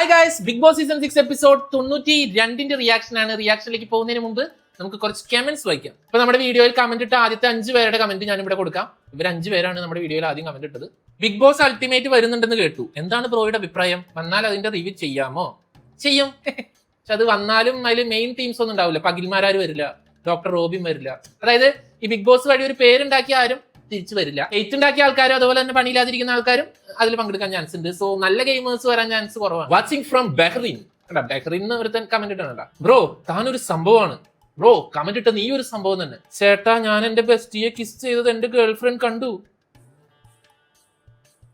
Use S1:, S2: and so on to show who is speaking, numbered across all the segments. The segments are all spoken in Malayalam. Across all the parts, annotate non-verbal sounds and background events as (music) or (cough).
S1: Hi guys Bigg Boss season six episode തൊണ്ണൂറ്റി രണ്ടിന്റെ റിയാക്ഷൻ ആണ് റിയാക്ഷനിലേക്ക് പോകുന്നതിന് മുമ്പ് നമുക്ക് കുറച്ച് കമന്റ്സ് വായിക്കാം. ഇപ്പൊ നമ്മുടെ വീഡിയോയിൽ കമന്റ് ഇട്ട ആദ്യത്തെ അഞ്ച് പേരുടെ കമന്റ് ഞാൻ ഇവിടെ കൊടുക്കാം. ഇവർ അഞ്ച് പേരാണ് നമ്മുടെ വീഡിയോയിൽ ആദ്യം കമന്റ് ഇട്ടത്. ബിഗ് ബോസ് അൾട്ടിമേറ്റ് വരുന്നുണ്ടെന്ന് കേട്ടു. എന്താണ് ബ്രോയുടെ അഭിപ്രായം? വന്നാൽ അതിന്റെ റിവ്യൂ ചെയ്യാമോ? ചെയ്യും. (laughs) പക്ഷെ അത് വന്നാലും അതിൽ മെയിൻ ടീംസ് ഒന്നും ഉണ്ടാവില്ല. പകിൽമാരും വരില്ല. ഡോക്ടർ റോബിൻ വരില്ല. അതായത് ഈ ബിഗ് ബോസ് വഴി ഒരു പേരുണ്ടാക്കിയ ആരും തിരിച്ചു വരില്ല. എയ്റ്റ് ഉണ്ടാക്കിയ ആൾക്കാരും അതുപോലെ തന്നെ പണിയില്ലാതിരിക്കുന്ന ആൾക്കാരും അതിൽ പങ്കെടുക്കാൻ ചാൻസ് ഉണ്ട്. സോ നല്ല ഗെയിമേഴ്സ് വരാൻ ചാൻസ് കുറവാണ്. വാച്ചിങ് ഫ്രം ബെഹ്റിൻ കണ്ടാ? എന്ന് ഒരുത്തൻ കമന്റ് ഇട്ടാണ് ബ്രോ താനൊരു സംഭവമാണ്. ബ്രോ കമന്റ് ഇട്ട നീ ഒരു സംഭവം തന്നെ. ചേട്ടാ ഞാൻ എന്റെ ബെസ്റ്റിയെ കിസ് ചെയ്തത് എന്റെ ഗേൾഫ്രണ്ട് കണ്ടു.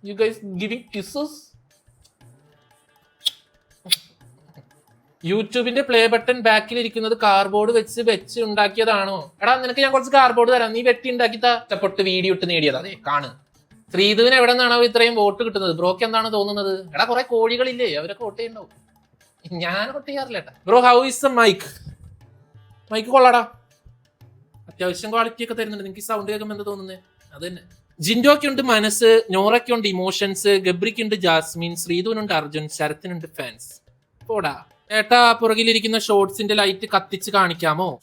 S1: യു ഗൈസ് ഗിവിംഗ് കിസ്സസ് യൂട്യൂബിന്റെ പ്ലേ ബട്ടൺ ബാക്കിൽ ഇരിക്കുന്നത് കാർബോർഡ് വെച്ച് വെച്ച് ഉണ്ടാക്കിയതാണോ? എടാ നിനക്ക് ഞാൻ കുറച്ച് കാർബോർഡ് തരാം. നീ വെട്ടി ഉണ്ടാക്കി തട്ടപ്പെട്ട് വീഡിയോ ഇട്ട് നേടിയത്. അതെ കാണ് ശ്രീധുവിന് എവിടെ നിന്നാണോ ഇത്രയും വോട്ട് കിട്ടുന്നത്? ബ്രോക്ക് എന്താണ് തോന്നുന്നത്? എടാ കുറെ കോഴികളില്ലേ അവരൊക്കെ വോട്ട് ചെയ്യണ്ടാവും ഞാൻ വോട്ട് ചെയ്യാറില്ല bro how is the mic mic കൊള്ളാടാ. അത്യാവശ്യം ക്വാളിറ്റി ഒക്കെ തരുന്നുണ്ട്. നിങ്ങൾക്ക് സൗണ്ട് കേൾക്കുമ്പോൾ എന്താ തോന്നുന്നത് അത് തന്നെ ജിൻഡോക്കുണ്ട് മനസ്സ് നോറയ്ക്കുണ്ട് ഇമോഷൻസ് ഗബ്രിക്കുണ്ട് ജാസ്മിൻ ശ്രീധുവിനുണ്ട് അർജുൻ ശരത്തിനുണ്ട് ഫാൻസ് പോടാ. ഏട്ടാ പുറകിലിരിക്കുന്ന ഷോർട്സിന്റെ ലൈറ്റ് കത്തിച്ച് കാണിക്കാമോ?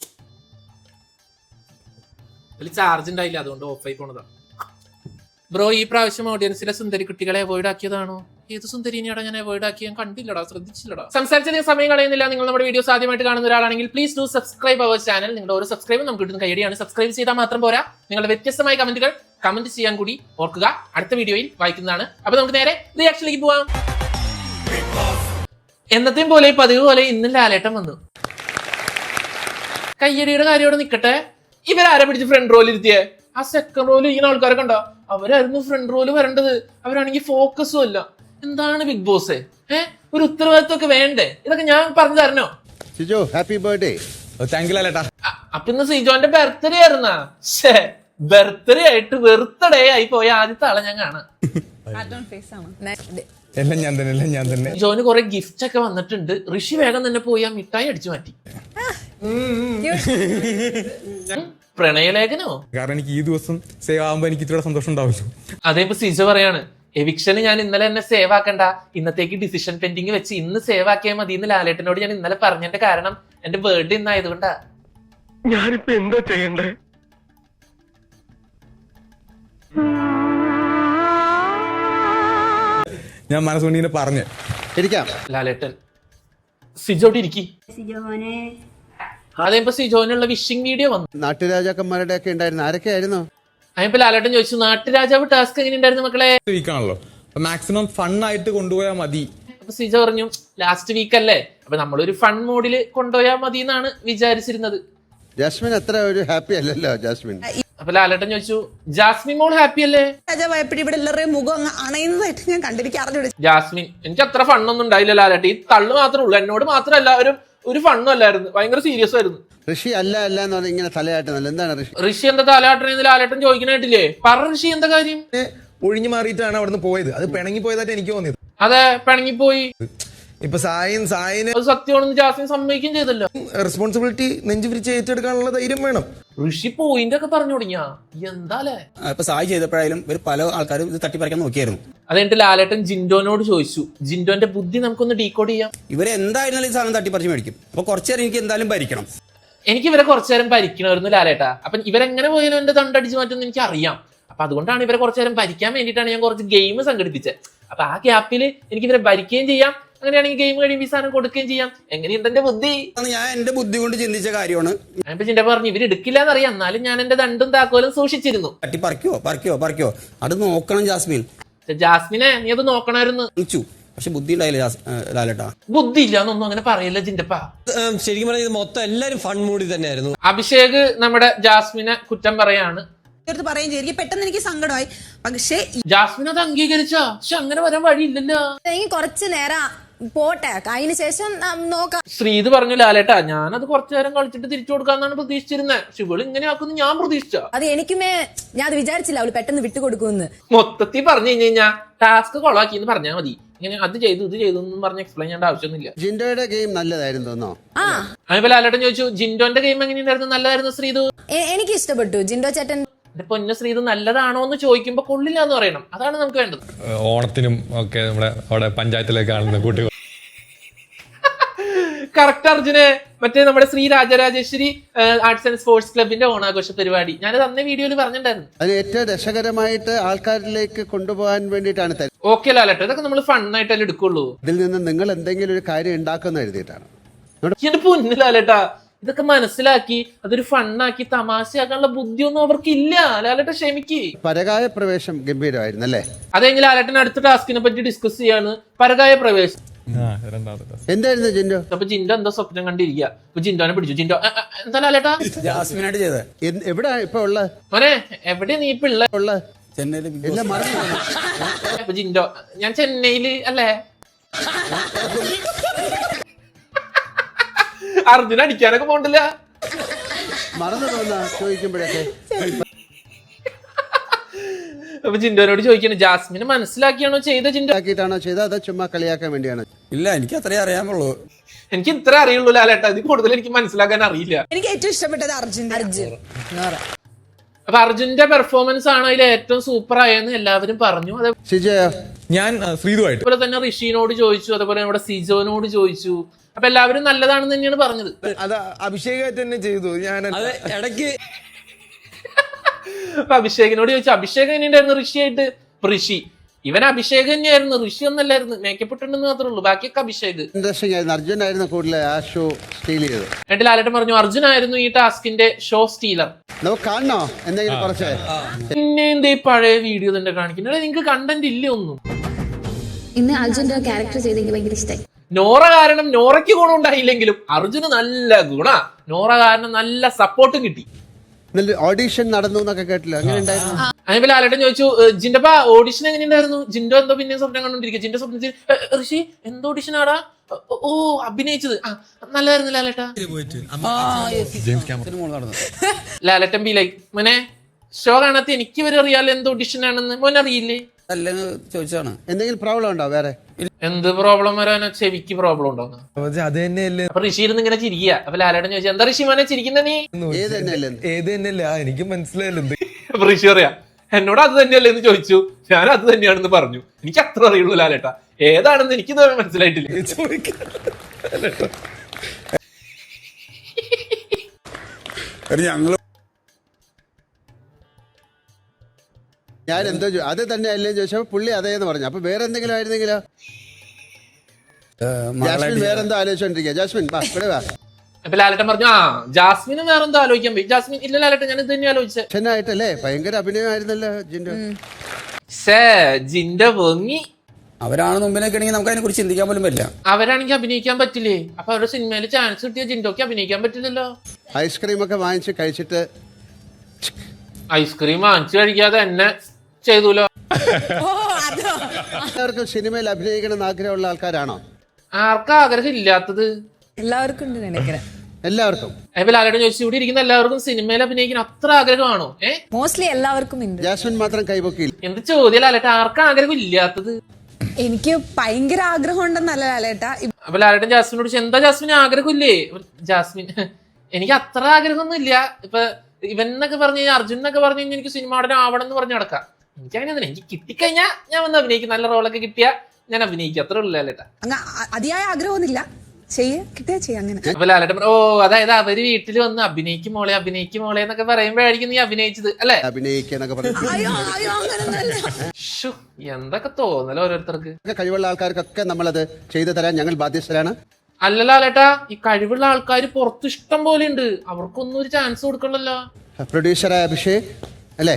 S1: അതിൽ ചാർജ് ഉണ്ടായില്ല അതുകൊണ്ട് ആയി പോണതാ. ബ്രോ ഈ പ്രാവശ്യം ഓഡിയൻസിലെ സുന്ദരി കുട്ടികളെ അവോയ്ഡ് ആക്കിയതാണോ? ഏത് സുന്ദരിനെയാടാ ഞാൻ അവോയ്ഡ് ആക്കി ഞാൻ കണ്ടില്ലടാ ശ്രദ്ധിച്ചില്ലടാ. സംസാരിച്ചധികം സമയം കളയുന്നില്ല. നിങ്ങൾ നമ്മുടെ വീഡിയോസ് ആദ്യമായിട്ട് കാണുന്ന ഒരാളാണെങ്കിൽ please do subscribe our channel നിങ്ങളുടെ ഓരോ സബ്സ്ക്രൈബ് നമുക്ക് കിട്ടുന്ന കൈഡിയാണ് സബ്സ്ക്രൈബ് ചെയ്താൽ മാത്രം പോരാ. നിങ്ങളുടെ വ്യത്യസ്തമായ കമന്റുകൾ കമന്റ് ചെയ്യാൻ കൂടി ഓർക്കുക. അടുത്ത വീഡിയോയിൽ വായിക്കുന്നതാണ്. അപ്പൊ നമുക്ക് നേരെ റിയാക്ഷനിലേക്ക് പോവാം. എന്നത്തെയും പോലെ പതിവ് പോലെ ഇന്നും ലാലേട്ടൻ വന്നു. കയ്യടിയുടെ കാര്യം ഇവിടെ നിക്കട്ടെ? ഇവരാരെ പിടിച്ച് ഫ്രണ്ട് റോയിൽ ഇരുത്തിയേ? ആ സെക്കൻഡ് റോയിൽ ഇങ്ങനെ ആൾക്കാരെ കണ്ടോ? അവരായിരുന്നു ഫ്രണ്ട് റോയിൽ വരേണ്ടത്. അവരാണെങ്കിൽ ഫോക്കസും അല്ല. എന്താണ് ബിഗ് ബോസ് ഏ? ഒരു ഉത്തരവാദിത്വം ഒക്കെ വേണ്ടേ? ഇതൊക്കെ ഞാൻ പറഞ്ഞു തരണോ?
S2: സിജോ ഹാപ്പി ബർത്ത്ഡേ
S1: അപ്പൊ ഇന്ന് സിജോന്റെ ബർത്ത്ഡേ ആയിരുന്ന? ബർത്ത്ഡേ ആയിട്ട് ബർത്ത്ഡേ ആയി പോയ ആദ്യത്തെ ആളെ ഞാൻ കാണാം.
S3: ഫേസ് ആണ്.
S4: എല്ലാം ഞാൻ തന്നെ എല്ലാം ഞാൻ തന്നെ.
S1: ജോന് കുറെ ഗിഫ്റ്റ് ഒക്കെ വന്നിട്ടുണ്ട്. ഋഷി വേഗം തന്നെ പോയി ആ മിഠായി അടിച്ചു മാറ്റി. പ്രണയലേഖനോ?
S4: കാരണം എനിക്ക് ഈ ദിവസം സേവ് ആകുമ്പോൾ എനിക്ക് ഇത്ര സന്തോഷം ഉണ്ടാവില്ല
S1: അതേപോലെ ഇപ്പൊ സിജ പറയാണ് എവിക്ഷന് ഞാൻ ഇന്നലെ എന്നെ സേവ് ആക്കണ്ട. ഇന്നത്തേക്ക് ഡിസിഷൻ പെൻഡിങ് വെച്ച് ഇന്ന് സേവ് ആക്കിയാൽ മതി എന്ന് ലാലേട്ടനോട് ഞാൻ ഇന്നലെ പറഞ്ഞതിന്റെ കാരണം എന്റെ ബർത്ത്ഡേ ഇന്നായതുകൊണ്ടാ.
S5: ഞാനിപ്പോ എന്താ ചെയ്യണ്ടേ?
S4: ഞാൻ മനസ്സുകൊണ്ട് ഇങ്ങനെ പറഞ്ഞ്.
S2: ഇരിക്കാം.
S1: ലാലേട്ടൻ. സിജോട്ട് ഇരിക്കി.
S6: സിജോനെ
S1: അതേ ഇപ്പൊ സിജോനുള്ള വിഷിംഗ് വീഡിയോ വന്നു.
S2: നാട്ടുരാജാക്കന്മാരുടെ ഒക്കെ ഉണ്ടായിരുന്നു. ആരൊക്കെയായിരുന്നു?
S1: അതിപ്പോ ലാലേട്ടൻ ചോദിച്ചു നാട്ടുരാജാവ് ടാസ്ക് എങ്ങനെ ഉണ്ടായിരുന്നു മക്കളെ?
S4: വീക്കാണല്ലോ അപ്പൊ മാക്സിമം ഫണ്ണായിട്ട് കൊണ്ടുപോയാൽ മതി.
S1: അപ്പൊ സിജ പറഞ്ഞു ലാസ്റ്റ് വീക്ക് അല്ലേ? അപ്പൊ നമ്മളൊരു ഫൺ മോഡിൽ കൊണ്ടുപോയാൽ മതി എന്നാണ് വിചാരിച്ചിരുന്നത്.
S2: ജാസ്മിൻ അത്ര ഒരു ഹാപ്പി അല്ലല്ലോ ജാസ്മിൻ.
S1: അപ്പൊ ലാലേട്ടൻ ചോദിച്ചു ജാസ്മിൻ മോൾ ഹാപ്പി അല്ലേ?
S3: രാജാവായപ്പോഴും ഇവിടെ എല്ലാവരുടെയും മുഖം അങ്ങ് അണയുന്നതായിട്ട് ഞാൻ കണ്ടിരിക്കും. അറിഞ്ഞു
S1: ജാസ്മിൻ എനിക്ക് അത്ര ഫണ്ണൊന്നും ഉണ്ടായില്ല ലാലേട്ടൻ. ഈ തള്ളു മാത്രമേ ഉള്ളൂ. എന്നോട് മാത്രം എല്ലാവരും ഒരു ഫണ്ണും അല്ലായിരുന്നു. ഭയങ്കര സീരിയസ് ആയിരുന്നു.
S2: ഋഷി അല്ല അല്ല എന്ന് പറഞ്ഞാൽ ഇങ്ങനെ തലയാട്ടുന്നല്ലോ എന്താണ് ഋഷി?
S1: ഋഷി എന്താ തലയാട്ടനെന്ന് ലാലേട്ടൻ ചോദിക്കണായിട്ടില്ലേ പറ ഋഷി എന്താ കാര്യം?
S4: ഒഴിഞ്ഞു മാറിയിട്ടാണ് അവിടുന്ന് പോയത്. അത് പിണങ്ങി പോയതായിട്ട് എനിക്ക് തോന്നിയത്.
S1: അതെ പിണങ്ങിപ്പോയി.
S4: ഇപ്പൊ സായിൻ സായിന്
S1: സത്യമാണെന്ന് ജാസിൻ സമ്മതിക്കുകയും ചെയ്തല്ലോ.
S4: റെസ്പോൺസിബിലിറ്റി നെഞ്ചു പിരിച്ച് ഏറ്റെടുക്കാനുള്ള ധൈര്യം വേണം.
S1: ഋഷി പോയിന്റ് ഒക്കെ പറഞ്ഞു തുടങ്ങിയാ. എന്താലേ
S7: ഇപ്പൊ സായി ചെയ്തപ്പോഴായാലും ഒരു പല ആൾക്കാരും ഇത് തട്ടിപ്പറിക്കാൻ നോക്കിയായിരുന്നു.
S1: അതെന്നിട്ട് ലാലേട്ടൻ ജിൻഡോനോട് ചോദിച്ചു. ജിൻഡോന്റെ ബുദ്ധി നമുക്കൊന്ന് ഡീകോഡ് ചെയ്യാം.
S7: ഇവരെ എന്തായിരുന്നാലും ഈ സാധനം തട്ടിപ്പറിച്ച് മേടിക്കും. അപ്പൊ കുറച്ചേരം എനിക്ക് എന്തായാലും ഭരിക്കണം.
S1: എനിക്ക് ഇവരെ കുറച്ചേരം ഭരിക്കണമായിരുന്നു ലാലേട്ടാ. അപ്പൊ ഇവരെങ്ങനെ പോയാലും എന്റെ തണ്ടടിച്ച് മാറ്റുമെന്ന് എനിക്ക് അറിയാം അപ്പൊ അതുകൊണ്ടാണ് ഇവരെ കുറച്ചേരം ഭരിക്കാൻ വേണ്ടിയിട്ടാണ് ഞാൻ കുറച്ച് ഗെയിം സംഘടിപ്പിച്ചത്. അപ്പൊ ആ ഗ്യാപ്പിൽ എനിക്ക് ഇവരെ ഭരിക്കുകയും ചെയ്യാം. അങ്ങനെയാണെങ്കിൽ ഗെയിം കഴിയുമ്പോൾ ഈ സാധനം കൊടുക്കുകയും ചെയ്യാം. എങ്ങനെയുണ്ട് എന്റെ ബുദ്ധി?
S7: ഞാൻ എന്റെ ബുദ്ധി കൊണ്ട് ചിന്തിച്ച കാര്യമാണ്.
S1: ഞാനിപ്പോ ചിന്ത പറഞ്ഞു ഇവർ എടുക്കില്ല എന്നറിയാം എന്നാലും ഞാൻ എന്റെ ദണ്ടും താക്കോലും സൂക്ഷിച്ചിരുന്നു.
S7: പറ്റി പറിക്കോ പറിക്കോ പറിക്കോ. അത് നോക്കണം ജാസ്മിൻ.
S1: പക്ഷെ ജാസ്മിനെ നീ അത് നോക്കണമായിരുന്നു
S7: പക്ഷെ ബുദ്ധി ഉണ്ടായില്ല ജാസ് ലാലേട്ടാ.
S1: ബുദ്ധി ഇല്ല എന്നൊന്നും അങ്ങനെ പറയില്ല ജിന്റപ്പ
S8: ശരിക്കും പറഞ്ഞാൽ ഇത് മൊത്തം എല്ലാരും ഫൺ മൂടി തന്നെയായിരുന്നു.
S1: അഭിഷേക് നമ്മുടെ ജാസ്മിനെ കുറ്റം പറയാണ്.
S3: അടുത്ത് പറയുകയും ചെയ്തു. എനിക്ക് പെട്ടെന്ന് എനിക്ക് സങ്കടമായി. പക്ഷേ
S1: ജാസ്മിൻ അത് അംഗീകരിച്ചോ. പക്ഷെ അങ്ങനെ വരാൻ വഴിയില്ലല്ലോ.
S9: എനിക്ക് കുറച്ച് നേരം പോട്ടെ അതിന് ശേഷം നോക്കാം.
S1: ശ്രീ ഇത് പറഞ്ഞു ലാലേട്ടാ ഞാനത് കുറച്ചു നേരം കളിച്ചിട്ട് തിരിച്ചു കൊടുക്കാന്നാണ് പ്രതീക്ഷിച്ചിരുന്നത് ശിവൾ ഇവൾ ഇങ്ങനെ ആക്കുന്നു ഞാൻ പ്രതീക്ഷിച്ച.
S9: അത് എനിക്കുമേ ഞാൻ അത് വിചാരിച്ചില്ല അവൾ പെട്ടെന്ന് വിട്ടുകൊടുക്കുമെന്ന്
S1: മൊത്തത്തിൽ പറഞ്ഞു കഴിഞ്ഞു കഴിഞ്ഞാൽ ടാസ്ക് കൊളാക്കി എന്ന് പറഞ്ഞാൽ മതി. ഇങ്ങനെ അത് ചെയ്തു ഇത് ചെയ്തു എന്നും പറഞ്ഞ് എക്സ്പ്ലെയിൻ ചെയ്യേണ്ട ആവശ്യമൊന്നുമില്ല.
S2: ജിൻഡോയുടെ ഗെയിം നല്ലതായിരുന്നു തോന്നോ
S9: ആ.
S1: അതിപ്പോ ലാലേട്ടൻ ചോദിച്ചു ജിൻഡോന്റെ ഗെയിം എങ്ങനെയുണ്ടായിരുന്നു? നല്ലതായിരുന്നു ശ്രീതു?
S9: എ- എനിക്ക് ഇഷ്ടപ്പെട്ടു ജിൻഡോ ചേട്ടൻ
S1: എന്റെ പൊന്ന ശ്രീതു നല്ലതാണോ എന്ന് ചോദിക്കുമ്പോ കൊള്ളില്ല എന്ന് പറയണം. അതാണ് നമുക്ക് വേണ്ടത്.
S10: ഓണത്തിനും ഒക്കെ നമ്മുടെ അവിടെ പഞ്ചായത്തിലേക്ക് കാണുന്ന കൂട്ടുകൾ
S1: കറക്റ്റ് (laughs) അർജുനെ. മറ്റേ നമ്മുടെ Sri Rajarajeshwari arts and sports ക്ലബിന്റെ ഓണാഘോഷ പരിപാടി. ഞാനത് അന്നേ വീഡിയോയിൽ പറഞ്ഞിട്ടുണ്ടായിരുന്നു.
S2: അത് ഏറ്റവും രസകരമായിട്ട് ആൾക്കാരിലേക്ക് കൊണ്ടുപോകാൻ വേണ്ടിയിട്ടാണ്
S1: ഓക്കെ ലാലട്ടോ. ഇതൊക്കെ നമ്മൾ ഫണ്ണായിട്ടല്ലേ എടുക്കുള്ളൂ.
S2: ഇതിൽ നിന്ന് നിങ്ങൾ എന്തെങ്കിലും ഒരു കാര്യം ഉണ്ടാക്കുന്ന എഴുതിയിട്ടാണ്.
S1: എന്റെ പൊന്നു ലാലേട്ടാ. ഇതൊക്കെ മനസ്സിലാക്കി അതൊരു ഫണ്ണാക്കി തമാശയാക്കാനുള്ള ബുദ്ധിയൊന്നും അവർക്കില്ല. ലാലേട്ട ക്ഷമിക്ക്.
S2: പരകായ പ്രവേശം ഗംഭീരമായിരുന്നു അല്ലേ
S1: അതെങ്കിൽ ലാലേട്ടൻ അടുത്ത ടാസ്കിനെ പറ്റി ഡിസ്കസ് ചെയ്യാണ്? പരകായ പ്രവേശം.
S2: എന്തായിരുന്നു ജിൻഡോ?
S1: അപ്പൊ ജിൻഡോ എന്തോ സ്വപ്നം കണ്ടിരിക്കുക അപ്പൊ ജിൻഡോനെ പിടിച്ചു. ജിൻഡോ "അ, അ, എന്താ ലാലേട്ടാ?
S7: ജാസ്മിനായിട്ട് ചെയ്തത്
S2: എന്ത്- എവിടാ ഇപ്പൊ
S1: മോനെ എവിടെ നീ
S2: ഉള്ള.
S1: അപ്പൊ ജിൻഡോ ഞാൻ ചെന്നൈയിൽ അല്ലേ? അർജുന അടിക്കാനൊക്കെ പോണ്ടില്ല
S2: മറന്നു തോന്നാ ചോദിക്കുമ്പോഴൊക്കെ.
S1: അപ്പൊ ജിൻഡോനോട് ചോദിക്കണം ജാസ്മിന് മനസ്സിലാക്കിയാണോ ചെയ്ത ജിൻഡോ?
S2: ആക്കിയിട്ടാണോ ചെയ്തത്? അതോ ചുമ്മാ കളിയാക്കാൻ വേണ്ടിയാണ്?
S7: ഇല്ല എനിക്ക് അത്രേ അറിയാമുള്ളൂ
S1: എനിക്ക് ഇത്ര അറിയുള്ളൂ ലാലേട്ടാ. ഇത് കൂടുതൽ എനിക്ക് മനസ്സിലാക്കാൻ അറിയില്ല.
S3: എനിക്ക് ഏറ്റവും ഇഷ്ടപ്പെട്ടത് അർജുൻ. അർജുൻ.
S1: അപ്പൊ അർജുന്റെ പെർഫോമൻസ് ആണ് അതിൽ ഏറ്റവും സൂപ്പർ ആയെന്ന് എല്ലാവരും പറഞ്ഞു.
S4: ഞാൻ ശ്രീതുവായിട്ട്.
S1: അതേപോലെ തന്നെ ഋഷിനോട് ചോദിച്ചു അതേപോലെ നമ്മുടെ സിജോനോട് ചോദിച്ചു. അപ്പൊ എല്ലാവരും നല്ലതാണെന്ന് തന്നെയാണ് പറഞ്ഞത്.
S4: അത് അഭിഷേകായിട്ട് തന്നെ ചെയ്തു. ഞാൻ
S8: അത് ഇടയ്ക്ക്
S1: അപ്പൊ അഭിഷേകിനോട് ചോദിച്ചു അഭിഷേക് എങ്ങനെയുണ്ടായിരുന്നു ഋഷിയായിട്ട്? ഋഷി ഇവൻ അഭിഷേക് തന്നെയായിരുന്നു ഋഷി ഒന്നല്ലായിരുന്നു. മേക്കപ്പ് ഇട്ടുണ്ടെന്ന് മാത്രമേ ഉള്ളൂ. ബാക്കിയൊക്കെ അഭിഷേക്.
S2: അർജുനായിരുന്നു കൂടുതൽ ആ ഷോ സ്റ്റീൽ ചെയ്തത്.
S1: എന്നിട്ട് ലാലേട്ടൻ പറഞ്ഞു അർജുൻ ആയിരുന്നു ഈ ടാസ്കിന്റെ ഷോ സ്റ്റീലർ
S2: കാണണോ? എന്തെങ്കിലും കുറച്ച്?
S1: പിന്നെ എന്തേ പഴയ വീഡിയോ തന്നെ കാണിക്കുന്നത്? നിങ്ങൾക്ക് കണ്ടന്റ് ഇല്ല ഒന്നും?
S9: ഇന്ന് അർജുന്റെ ക്യാരക്ടർ ചെയ്ത് എനിക്ക് ഭയങ്കര ഇഷ്ടമായി
S1: നോറ കാരണം നോറയ്ക്ക് ഗുണം ഉണ്ടായില്ലെങ്കിലും അർജുന് നല്ല ഗുണ. നോറ കാരണം നല്ല സപ്പോർട്ടും കിട്ടി.
S2: നല്ല ഓഡീഷൻ നടന്നു എന്നൊക്കെ കേട്ടില്ല? അങ്ങനെ ഉണ്ടായിരുന്നു.
S1: അതിപ്പോ ലാലേട്ടൻ ചോദിച്ചു ജിന്റപ്പ ജിൻഡപ്പ ഓഡിഷൻ എങ്ങനെയുണ്ടായിരുന്നു ജിൻഡോ എന്തോ പിന്നെ സ്വപ്നം കണ്ടോണ്ടിരിക്കുക ജിന്റെ സ്വപ്നത്തിൽ ഋഷി എന്തോ ഓഡിഷൻ ആടാ? "ഓ, അഭിനയിച്ചത്. ആ നല്ലതായിരുന്നു ലാലട്ട. ലാലേട്ടൻ ബി ലൈക്ക് മോനെ ഷോ കാണാത്ത എനിക്ക് വരെ അറിയാലോ എന്ത് ഓഡിഷൻ ആണെന്ന്. മോനെ അറിയില്ലേ
S7: അല്ലെന്ന് ചോദിച്ചാണ്
S2: എന്തെങ്കിലും പ്രോബ്ലം ഉണ്ടോ വേറെ?
S1: എന്ത് പ്രോബ്ലം വരാനോ ചെവിക്ക് പ്രോബ്ലം ഉണ്ടോന്ന്
S4: അത് തന്നെയല്ലേ?
S1: അപ്പൊ ഋഷി ഇരുന്ന് ഇങ്ങനെ ചിരിക്കുക. അപ്പൊ ലാലേട്ടൻ ചോദിച്ചു എന്താ ഋഷി മോനെ ചിരിക്കുന്ന നീ?
S2: ഏത് തന്നെയല്ലേ
S4: ഏത് തന്നെയല്ലേ? ആ എനിക്ക് മനസ്സിലായല്ലോ എന്ത്.
S1: അപ്പൊ ഋഷി പറയാ എന്നോട് അത് തന്നെയല്ലേ എന്ന് ചോദിച്ചു? ഞാൻ അത് തന്നെയാണെന്ന് പറഞ്ഞു. എനിക്ക് അത്ര അറിയുള്ളൂ ലാലേട്ട. ഏതാണെന്ന് എനിക്ക് മനസ്സിലായിട്ടില്ല.
S4: ചോദിക്കാൻ
S7: ഞങ്ങൾ
S2: ഞാൻ എന്തോ ചോ- അത് തന്നെ അല്ലേ ചോദിച്ചപ്പോ പുള്ളി അതേന്ന് പറഞ്ഞു. അപ്പൊ വേറെ എന്തെങ്കിലും ആയിരുന്നെങ്കിലോ ജാസ്മിൻ വേറെ എന്തോ ആലോചിച്ചോണ്ടിരിക്കുക ജാസ്മിൻ വാ ഇവിടെ വാ.
S1: അപ്പൊ ലാലേട്ടൻ പറഞ്ഞു ആ ജാസ്മിന് വേറെ എന്തോ ആലോചിക്കാൻ പോയി. ജാസ്മിൻ ഇല്ല ലാലേട്ടൻ ഞാൻ ഇത് തന്നെ ആലോചിച്ചത്
S2: ചെന്നായിട്ടല്ലേ? ഭയങ്കര അഭിനയമായിരുന്നല്ലോ ജിൻഡോ.
S1: ഷേ ജിന്റെ വെങ്ങി
S7: അവരാണ് മുമ്പിലേക്ക് ആണെങ്കിൽ നമുക്ക് അതിനെ കുറിച്ച് ചിന്തിക്കാൻ പോലും പറ്റില്ല.
S1: അവരാണെങ്കിൽ അഭിനയിക്കാൻ പറ്റില്ലേ? അപ്പൊ അവരുടെ സിനിമയിൽ ചാൻസ് കിട്ടിയ ജിൻഡോക്ക് അഭിനയിക്കാൻ പറ്റില്ലല്ലോ.
S2: ഐസ്ക്രീം ഒക്കെ വാങ്ങിച്ച് കഴിച്ചിട്ട്
S1: ഐസ്ക്രീം വാങ്ങിച്ചു കഴിക്കാതെ എന്നെ ചെയ്തൂലോ?
S2: എല്ലാവർക്കും സിനിമയിൽ അഭിനയിക്കണം എന്ന് ആഗ്രഹമുള്ള ആൾക്കാരാണോ?
S1: ആർക്കാ ആഗ്രഹം ഇല്ലാത്തത്?
S3: എല്ലാവർക്കും ഉണ്ട് നിനക്കിന്
S2: എല്ലാവർക്കും.
S1: ലാലേട്ടൻ ചോദിച്ചു ഇവിടെ ഇരിക്കുന്ന എല്ലാവർക്കും സിനിമയിൽ അഭിനയിക്കാൻ അത്ര ആഗ്രഹമാണോ? ഏ?
S3: മോസ്റ്റ്ലി എല്ലാവർക്കും ഉണ്ട്.
S2: ജാസ്മിൻ മാത്രം കൈപൊക്കിയില്ല.
S1: എന്ത് ചോദ്യം ലാലേട്ടൻ ആർക്കാ ആഗ്രഹം ഇല്ലാത്തത്?
S3: എനിക്ക് ഭയങ്കര ആഗ്രഹം ഉണ്ടെന്നല്ല ലാലേട്ടാ.
S1: അപ്പൊ ലാലേട്ടൻ ജാസ്മിനോട് ചോദിച്ചു, എന്താ ജാസ്മിന് ആഗ്രഹമില്ലേ? ജാസ്മിൻ എനിക്ക് അത്ര ആഗ്രഹമൊന്നും ഇല്ല ഇപ്പൊ ഇവൻ എന്നൊക്കെ പറഞ്ഞു കഴിഞ്ഞാൽ അർജുൻ എന്നൊക്കെ പറഞ്ഞു കഴിഞ്ഞാൽ എനിക്ക് സിനിമ ഉടനെ ആവണം എന്ന് പറഞ്ഞു നടക്കാം. എനിക്ക് അങ്ങനെ എനിക്ക് കിട്ടിക്കഴിഞ്ഞാൽ ഞാൻ വന്ന് അഭിനയിക്കും. നല്ല റോളൊക്കെ കിട്ടിയ ഞാൻ അഭിനയിക്കും. അത്രേ ഉള്ളൂ ലാലേട്ട.
S3: അങ്ങ് അ- അതിയായ ആഗ്രഹമൊന്നുമില്ല. ചെയ്യ കിട്ടിയാ ചെയ്യ അങ്ങനെ.
S1: അപ്പൊ ലാലേട്ടൻ പറഞ്ഞു, ഓ അതായത് അവർ വീട്ടിൽ വന്ന് അഭിനയിക്കും മോളെ അഭിനയിക്കും മോളെ എന്നൊക്കെ പറയുമ്പോഴായിരിക്കും നീ അഭിനയിച്ചത് അല്ലേ?
S2: അഭിനയിക്കുക എന്നൊക്കെ പറഞ്ഞു
S3: അയ്യോ അയ്യോ അങ്ങനൊന്നല്ല
S1: ശ്ശോ, എന്തൊക്കെ തോന്നല ഓരോരുത്തർക്ക്.
S2: കഴിവുള്ള ആൾക്കാർക്കൊക്കെ നമ്മളത് ചെയ്തു തരാൻ ഞങ്ങൾ ബാധ്യസ്ഥരാണ്.
S1: അല്ല ലാലേട്ടാ ഈ കഴിവുള്ള ആൾക്കാർ പുറത്ത് ഇഷ്ടം പോലെ ഉണ്ട്. അവർക്കൊന്നും ഒരു ചാൻസ് കൊടുക്കണല്ലോ
S2: പ്രൊഡ്യൂസറായ അഭിഷേക് അല്ലേ?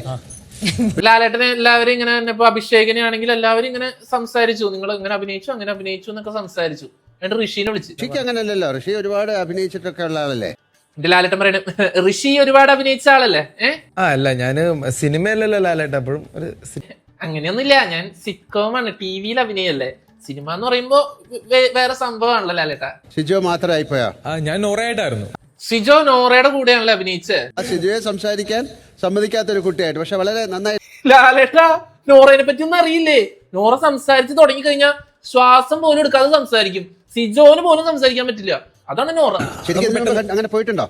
S2: (laughs)
S1: ലാലേട്ടനെ എല്ലാവരും ഇങ്ങനെ തന്നെ ഇപ്പൊ അഭിഷേകിനെ ആണെങ്കിൽ എല്ലാവരും ഇങ്ങനെ സംസാരിച്ചു. നിങ്ങൾ ഇങ്ങനെ അഭിനയിച്ചു അങ്ങനെ അഭിനയിച്ചു എന്നൊക്കെ സംസാരിച്ചു. എന്നിട്ട് ഋഷിനെ വിളിച്ചു.
S2: ഋഷിക്ക് അങ്ങനെയല്ലല്ലോ. ഋഷി ഒരുപാട് അഭിനയിച്ചിട്ടൊക്കെ ഉള്ള ആളല്ലേ?
S1: എന്റെ ലാലേട്ടൻ പറയണ ഋഷി ഒരുപാട് അഭിനയിച്ച ആളല്ലേ? ഏഹ്
S4: ആ അല്ല ഞാൻ സിനിമയിലല്ലോ ലാലേട്ടൻ. എപ്പോഴും ഒരു സി-
S1: അങ്ങനെയൊന്നുമില്ല ഞാൻ സിറ്റ്കോമാണ് ടി വിയിൽ അഭിനയല്ലേ. സിനിമ എന്ന് പറയുമ്പോ വേ- വേറെ സംഭവമാണല്ലോ ലാലേട്ടാ.
S2: ഷിജോ മാത്രമായിപ്പോയോ?
S4: ആ ഞാൻ നോറയായിട്ടായിരുന്നു.
S1: സിജോ നോറയുടെ കൂടെയാണല്ലോ അഭിനയിച്ച്
S2: ആ ഷിജോയെ സംസാരിക്കാൻ സമ്മതിക്കാത്ത ഒരു കുട്ടിയായിട്ട് പക്ഷെ വളരെ നന്നായി
S1: ലാലേട്ട നോറയെ പറ്റി ഒന്നും അറിയില്ലേ നോറ സംസാരിച്ച് തുടങ്ങി കഴിഞ്ഞാൽ ശ്വാസം പോലും എടുക്കാതെ സംസാരിക്കും സിജോന് പോലും സംസാരിക്കാൻ പറ്റില്ല അതാണ് നോറ
S2: ശരിക്കും അങ്ങനെ പോയിട്ടുണ്ടോ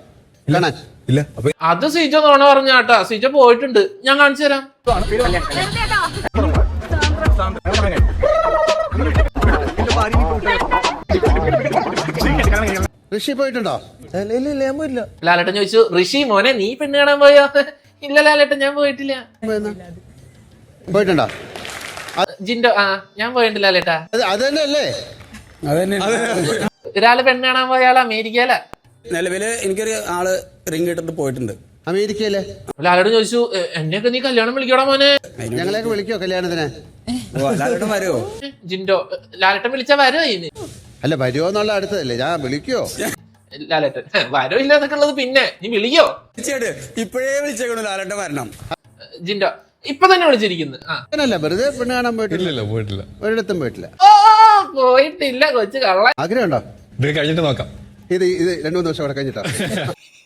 S2: കാണാൻ
S4: ഇല്ല
S1: അത് സിജോ നോണ പറഞ്ഞ കേട്ടാ സിജോ പോയിട്ടുണ്ട് ഞാൻ കാണിച്ചു തരാം
S2: ഋഷി പോയിട്ടുണ്ടോ?
S4: ഇല്ല ഇല്ല ഞാൻ പോയില്ല
S1: ലാലേട്ടൻ ചോദിച്ചു ഋഷി മോനെ നീ പെണ്ണ് കാണാൻ പോയോ? ഇല്ല ലാലേട്ടൻ ഞാൻ പോയിട്ടില്ല.
S2: പോയിട്ടുണ്ടോ?
S1: ജിൻഡോ ആ ഞാൻ പോയിട്ടില്ല ലാലേട്ടാ.
S2: അത് അത് തന്നെ അല്ലേ
S1: ഒരാൾ പെണ്ണ് കാണാൻ പോയ ആൾ അമേരിക്കയില.
S7: നിലവിൽ എനിക്കൊരു ആൾ റിംഗ് ഇട്ടിട്ട് പോയിട്ടുണ്ട്.
S2: അമേരിക്കയിലെ?
S1: ലാലോട് ചോദിച്ചു "എ, എന്നെയൊക്കെ നീ കല്യാണം വിളിക്കടാ മോനെ?
S2: ഞങ്ങളെയൊക്കെ വിളിക്കോ കല്യാണത്തിന്?
S7: ലാലേട്ടൻ വരുമോ
S1: ജിൻഡോ ലാലേട്ടൻ വിളിച്ചാ വരോ ഇന്ന്
S2: അല്ല വരുമോ എന്നുള്ള അടുത്തതല്ലേ? ഞാൻ വിളിക്കോ?
S1: ലാലേട്ടൻ. വരോ ഇല്ല എന്നൊക്കെ ഉള്ളത് പിന്നെ. നീ വിളിക്കോ?
S7: തീർച്ചയായിട്ടും ഇപ്പോഴേ വിളിച്ചേക്കണു ലാലേട്ടൻ വരണം.
S1: ജിൻഡോ ഇപ്പൊ തന്നെ വിളിച്ചിരിക്കുന്നു. ആ.
S2: അങ്ങനല്ല വെറുതെ പെണ്ണ് കാണാൻ പോയിട്ടില്ല.
S4: ഇല്ല പോയിട്ടില്ല.
S2: ഒരിടത്തും പോയിട്ടില്ല.
S1: ഓ പോയിട്ടില്ല കൊച്ചു കള്ള
S2: ആഗ്രഹമുണ്ടോ?
S4: ഇത് കഴിഞ്ഞിട്ട് നോക്കാം.
S2: ഇത് ഇത് രണ്ടു മൂന്ന് ദിവസം അവിടെ കഴിഞ്ഞിട്ടോ? (laughs)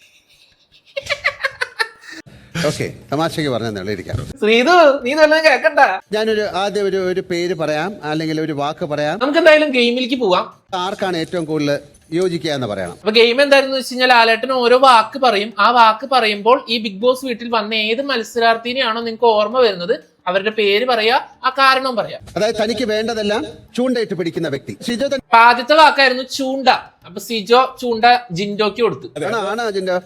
S2: ഓക്കെ തമാശക്ക് പറഞ്ഞാൽ ഇരിക്കാം
S1: ശ്രീതു നീ തന്നെ കേക്കണ്ട.
S2: ഞാനൊരു ആദ്യം ഒരു ഒരു പേര് പറയാം അല്ലെങ്കിൽ ഒരു വാക്ക് പറയാം.
S1: നമുക്ക് എന്തായാലും ഗെയിമിലേക്ക് പോവാം.
S2: ആർക്കാണ് ഏറ്റവും കൂടുതൽ യോജിക്കുക എന്ന് പറയണം?
S1: അപ്പൊ ഗെയിം എന്തായിരുന്നു വെച്ച് കഴിഞ്ഞാൽ ലാലേട്ടൻ ഓരോ വാക്ക് പറയും. ആ വാക്ക് പറയുമ്പോൾ ഈ ബിഗ് ബോസ് വീട്ടിൽ വന്ന ഏത് മത്സരാർത്ഥിനെയാണോ നിങ്ങൾക്ക് ഓർമ്മ വരുന്നത് അവരുടെ പേര് പറയാ ആ കാരണം പറയാ.
S2: അതായത് തനിക്ക് വേണ്ടതെല്ലാം ചൂണ്ടയിട്ട് പിടിക്കുന്ന വ്യക്തി.
S1: സിജോ ആദ്യത്തെ വാക്കായിരുന്നു ചൂണ്ട. അപ്പൊ സിജോ ചൂണ്ട ജിൻഡോക്ക് കൊടുത്തു.
S2: ആണോ ആണോ ജിൻഡോ?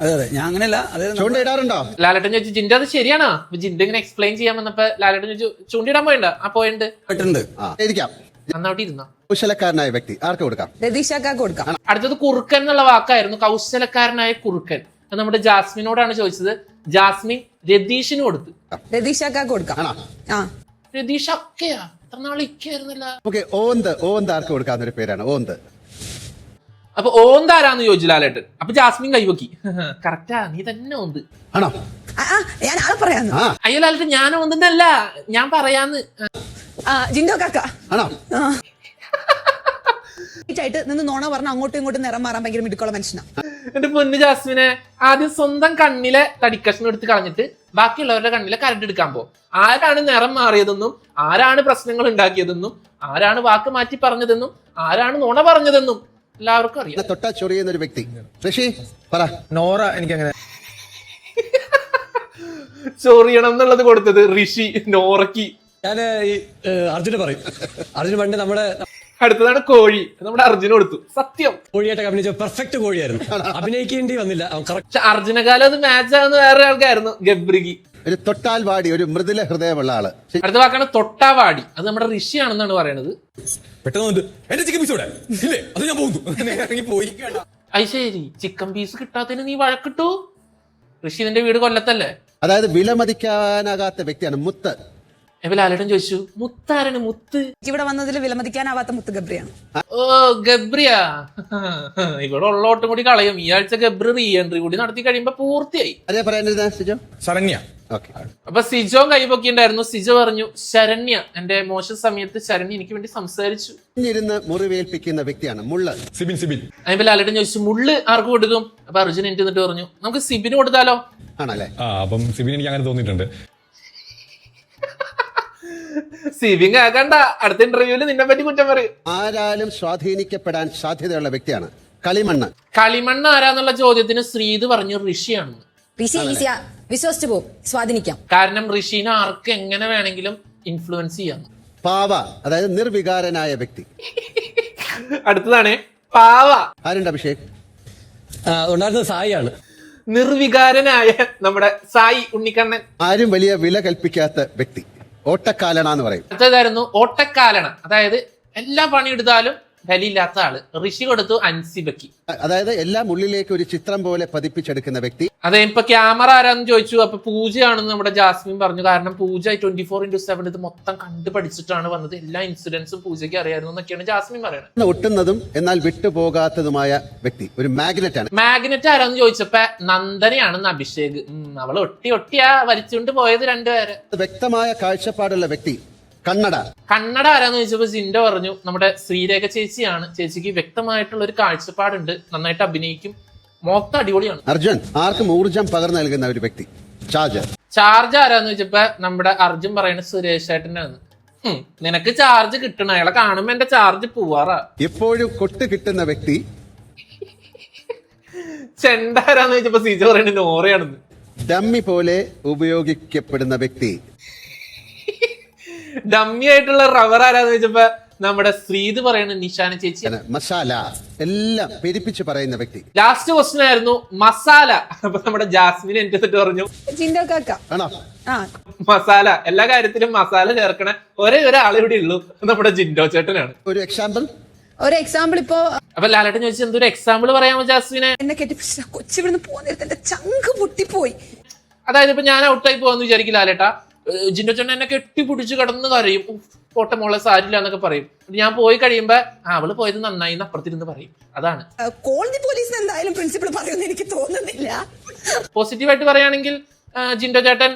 S7: അതെ അതെ. ഞാൻ അങ്ങനെയല്ല. അത്
S2: ചൂണ്ട ഇടാറുണ്ടോ?
S1: ലാലേട്ടൻ ചോദിച്ചു ജിൻഡോ അത് ശരിയാണോ? അപ്പൊ ജിൻഡോ ഇങ്ങനെ എക്സ്പ്ലെയിൻ ചെയ്യാൻ വന്നപ്പോ ലാലേട്ടൻ ചോദിച്ചു ചൂണ്ടിടാൻ പോയിണ്ട? ആ പോയിണ്ട്.
S2: ഇരിക്കാം
S1: ഇരുന്നോ?
S2: കുശലക്കാരനായ വ്യക്തി ആർക്ക് കൊടുക്കാം?
S3: കൊടുക്കാം.
S1: അടുത്തത് കുറുക്കൻ എന്നുള്ള വാക്കായിരുന്നു കൗശലക്കാരനായ കുറുക്കൻ. അത് നമ്മുടെ ജാസ്മിനോടാണ് ചോദിച്ചത്. ജാസ്മിൻ രതീഷിന് കൊടുത്തു.
S3: രതീഷക്കാക്ക് കൊടുക്കാം.
S2: ആണോ?
S3: ആ.
S1: രതീഷ് ഒക്കെയാ. എത്ര നാൾ ഇക്കായിരുന്നില്ല
S2: ഓക്കെ ഓന്ത് ഓന്ത് ആർക്ക് കൊടുക്കാവുന്ന ഒരു പേരാണ്. ഓന്ത്.
S1: അപ്പൊ ഓന്താരാന്ന് ചോദിച്ചു ലാലേട്ടൻ. അപ്പൊ ജാസ്മിൻ കൈവക്കി. കറക്റ്റാ നീ തന്നെ ഓന്ത്.
S2: ആണോ?
S3: ഞാൻ ആളെ പറയാന്ന്.
S2: ആ.
S1: അയ്യോ ലാലേട്ടൻ ഞാൻ ഓന്തെന്നല്ല ഞാൻ പറയാന്ന്.
S3: ജിൻഡോ കാക്ക.
S2: ആണോ?
S3: ആ. ആയിട്ട് നിന്ന് നോണ പറഞ്ഞ അങ്ങോട്ടും ഇങ്ങോട്ടും നിറം മാറാൻ ഭയങ്കര മിടുക്കുള്ള മനുഷ്യനാ.
S1: എന്റെ പൊന്ന് ജാസ്മിനെ ആദ്യം സ്വന്തം കണ്ണിലെ തടിക്കഷ്ണം എടുത്ത് കളഞ്ഞിട്ട് ബാക്കിയുള്ളവരുടെ കണ്ണിലെ കരട്ട് എടുക്കാൻ പോകും ആരാണ് നിറം മാറിയതെന്നും ആരാണ് പ്രശ്നങ്ങൾ ഉണ്ടാക്കിയതെന്നും ആരാണ് വാക്ക് മാറ്റി പറഞ്ഞതെന്നും ആരാണ് നുണ പറഞ്ഞതെന്നും എല്ലാവർക്കും അറിയാം.
S2: തൊട്ടാ ചൊറിയുന്ന ഒരു വ്യക്തി. ഋഷി പറ.
S4: നോറ എനിക്ക് അങ്ങനെ (laughs)
S1: ചൊറിയണം എന്നുള്ളത് കൊടുത്തത് ഋഷി നോറക്കി
S8: ഞാൻ ഈ അർജുനെ പറയും. അർജുന പണ്ട് നമ്മുടെ
S1: അടുത്തതാണ് കോഴി. നമ്മുടെ അർജുന കൊടുത്തു. സത്യം.
S8: കോഴിയായിട്ട് അഭിനയിച്ച പെർഫെക്റ്റ് കോഴിയായിരുന്നു. അഭിനയിക്കേണ്ടി വന്നില്ല.
S1: പക്ഷെ അർജുനകാലം അത് മാച്ച് ആകുന്ന വേറെ ആൾക്കായിരുന്നു. ഗബ്രിഗി
S2: ഒരു തൊട്ടാൽ വാടി ഒരു മൃദുല ഹൃദയമുള്ള ആൾ.
S1: അടുത്ത വാക്കാണ് തൊട്ടാവാടി. അത് നമ്മുടെ ഋഷിയാണെന്നാണ് പറയുന്നത്.
S4: പെട്ടെന്ന് എന്റെ ചിക്കൻ പീസ് ഇവിടെ. ഇല്ലേ? അത് ഞാൻ പോകുന്നു. ഇറങ്ങി പോയി
S1: അത് ശരി ചിക്കൻ പീസ് കിട്ടാത്തതിന് നീ വഴക്കിട്ടു? ഋഷി നിന്റെ വീട് കൊല്ലത്തല്ലേ?
S2: അതായത് വിലമതിക്കാനാകാത്ത വ്യക്തിയാണ് മുത്ത്.
S1: എവ ലാലേട്ടൻ ചോദിച്ചു മുത്താരാണ് മുത്ത്?
S3: ഇവിടെ വന്നതിൽ വിലമതിക്കാനാവാത്ത മുത്ത് ഗബ്രിയാണ്.
S1: ഓ ഗബ്രിയ. ഇവിടെ ഉള്ളോട്ടും കൂടി കളയും. ഈ ആഴ്ച ഗബ്രി റീ എൻട്രി കൂടി നടത്തി കഴിയുമ്പോ പൂർത്തിയായി.
S2: അതേ പറയാനിരുന്ന
S4: ശരണ്യ.
S1: അപ്പൊ സിജോ കൈപൊക്കിണ്ടായിരുന്നു. സിജോ പറഞ്ഞു ശരണ്യ. എന്റെ മോശം സമയത്ത് ശരണ്യ എനിക്ക് വേണ്ടി സംസാരിച്ചു.
S2: ഇരുന്ന് മുറിവേൽപ്പിക്കുന്ന വ്യക്തിയാണ് മുള്ള.
S4: സിബിൻ സിബിൻ.
S1: അതിപ്പോ ലാലേട്ടൻ ചോദിച്ചു മുള്ള് ആർക്ക് കൊടുക്കും? അപ്പൊ അർജുൻ എനിക്ക് എന്നിട്ട് പറഞ്ഞു നമുക്ക് സിബിന് കൊടുത്താലോ?
S2: ആണല്ലേ?
S4: ആ അപ്പം സിബിൻ എനിക്ക് അങ്ങനെ തോന്നിയിട്ടുണ്ട്.
S1: സിബിൻ അടുത്ത ഇന്റർവ്യൂവിൽ നിന്നെ പറ്റി കുറ്റം പറയും.
S2: ആരാലും സ്വാധീനിക്കപ്പെടാൻ സാധ്യതയുള്ള വ്യക്തിയാണ് കളിമണ്ണ്.
S1: കളിമണ്ണ് ആരാന്നുള്ള ചോദ്യത്തിന് ശ്രീത് പറഞ്ഞു ഋഷിയാണ്
S9: ഋഷി ഈസിയാ. വിശ്വസിച്ചു പോകും സ്വാധീനിക്കാം.
S1: കാരണം ഋഷീനെ ആർക്ക് എങ്ങനെ വേണമെങ്കിലും ഇൻഫ്ലുവൻസ് ചെയ്യാം.
S2: പാവ അതായത് നിർവികാരനായ വ്യക്തി.
S1: അടുത്തതാണ് പാവ.
S2: ആരുണ്ട് അഭിഷേക്?
S8: ഉണ്ടായിരുന്നത് സായിയാണ്.
S1: നിർവികാരനായ നമ്മുടെ സായി ഉണ്ണിക്കണ്ണൻ.
S2: ആരും വലിയ വില കൽപ്പിക്കാത്ത വ്യക്തി. ഓട്ടക്കാലണ എന്ന് പറയും.
S1: അടുത്തതായിരുന്നു ഓട്ടക്കാലണ അതായത് എല്ലാ പണിയെടുത്താലും ബലിയില്ലാത്ത ആൾ. ഋഷി കൊടുത്തു അൻസിബക്കി
S2: അതായത് എല്ലാം ഉള്ളിലേക്ക് ഒരു ചിത്രം പോലെ പതിപ്പിച്ചെടുക്കുന്ന വ്യക്തി.
S1: അതെ ഇപ്പൊ ക്യാമറ ആരാന്ന് ചോദിച്ചു. അപ്പൊ പൂജയാണെന്ന് നമ്മുടെ ജാസ്മിൻ പറഞ്ഞു. കാരണം Pooja twenty four into seven ഇത് മൊത്തം കണ്ടു പഠിച്ചിട്ടാണ് വന്നത്. എല്ലാ ഇൻസിഡൻസും പൂജയ്ക്ക് അറിയായിരുന്നു എന്നൊക്കെയാണ് ജാസ്മിൻ പറയുന്നത്
S2: ഒട്ടുന്നതും എന്നാൽ വിട്ടുപോകാത്തതുമായ വ്യക്തി. ഒരു മാഗ്നറ്റ് ആണ്.
S1: മാഗ്നറ്റ് ആരാന്ന് ചോദിച്ചപ്പോ നന്ദനയാണെന്ന് അഭിഷേക്. അവൾ അവൾ ഒട്ടി ഒട്ടിയാ വലിച്ചുകൊണ്ട് പോയത് രണ്ടുപേരെ.
S2: വ്യക്തമായ കാഴ്ചപ്പാടുള്ള വ്യക്തി കണ്ണട.
S1: കന്നഡ ആരാന്ന് ചോദിച്ചപ്പോ സിൻഡ പറഞ്ഞു നമ്മുടെ ശ്രീരേഖ ചേച്ചിയാണ്. ചേച്ചിക്ക് വ്യക്തമായിട്ടുള്ള ഒരു കാഴ്ചപ്പാടുണ്ട്. നന്നായിട്ട് അഭിനയിക്കും. മൊത്തം അടിപൊളിയാണ്.
S2: അർജുൻ ആർക്കും ഊർജം പകർന്നു നൽകുന്ന ഒരു വ്യക്തി. ചാർജർ.
S1: ചാർജ് ആരാന്ന് ചോദിച്ചപ്പോ നമ്മുടെ അർജുൻ പറയുന്ന സുരേഷ് ഏട്ടനാണ്. നിനക്ക് ചാർജ് കിട്ടണം. അയാളെ കാണുമ്പോ എന്റെ ചാർജ് പോവാറാ.
S2: എപ്പോഴും കൊട്ട് കിട്ടുന്ന വ്യക്തി?
S1: ചെണ്ട ആരാന്ന് ചോദിച്ചപ്പോ സീജ പറയുന്നത് നോറയാണെന്ന്.
S2: ഡമ്മി പോലെ ഉപയോഗിക്കപ്പെടുന്ന വ്യക്തി.
S1: ഡമ്മി ആയിട്ടുള്ള റബ്ബർ ആരാന്ന് ചോദിച്ചപ്പോ നമ്മുടെ ശ്രീത് പറയുന്ന നിഷാന ചേച്ചി.
S2: മസാല. എല്ലാം പെരിപ്പിച്ച് പറയുന്ന വ്യക്തി.
S1: ലാസ്റ്റ് ക്വസ്റ്റൻ ആയിരുന്നു മസാല. അപ്പൊ നമ്മുടെ ജാസ്മിൻ എന്റെ അടുത്ത് പറഞ്ഞു. മസാല എല്ലാ കാര്യത്തിലും മസാല ചേർക്കണ ഒരേ ഒരാളെ ഇവിടെ ഉള്ളൂ നമ്മുടെ ജിൻഡോ ചേട്ടനാണ്.
S2: ഒരു എക്സാമ്പിൾ
S3: ഒരു എക്സാമ്പിൾ ഇപ്പോ
S1: അപ്പൊ ലാലേട്ടൻ ചോദിച്ചു എന്തൊരു എക്സാമ്പിൾ പറയാമോ ജാസ്മിനെ?
S3: എന്നെ കെട്ടിപ്പിടിച്ച കൊച്ചി ഇവിടുന്ന് പോകുന്ന എന്റെ ചങ്ക് പൊട്ടിപ്പോയി.
S1: അതായത് ഇപ്പൊ ഞാൻ ഔട്ടായി പോവാന്ന് വിചാരിക്കും ലാലേട്ടാ. ഏഹ് ജിൻഡോ ചേട്ടൻ എന്നെ കെട്ടിപ്പിടിച്ച് കിടന്ന് കരയും. കോട്ട പോട്ടെ മോളെ സാരില്ല എന്നൊക്കെ പറയും. ഞാൻ പോയി കഴിയുമ്പോ ആ അവൾ പോയത് നന്നായി അപ്പുറത്തിരുന്ന് പറയും. അതാണ്.
S3: കോടതി പോലീസിന് എന്തായാലും പ്രിൻസിപ്പിൾ പറയുമെന്ന് എനിക്ക് തോന്നുന്നില്ല.
S1: പോസിറ്റീവായിട്ട് പറയുകയാണെങ്കിൽ ജിൻഡോ ചേട്ടൻ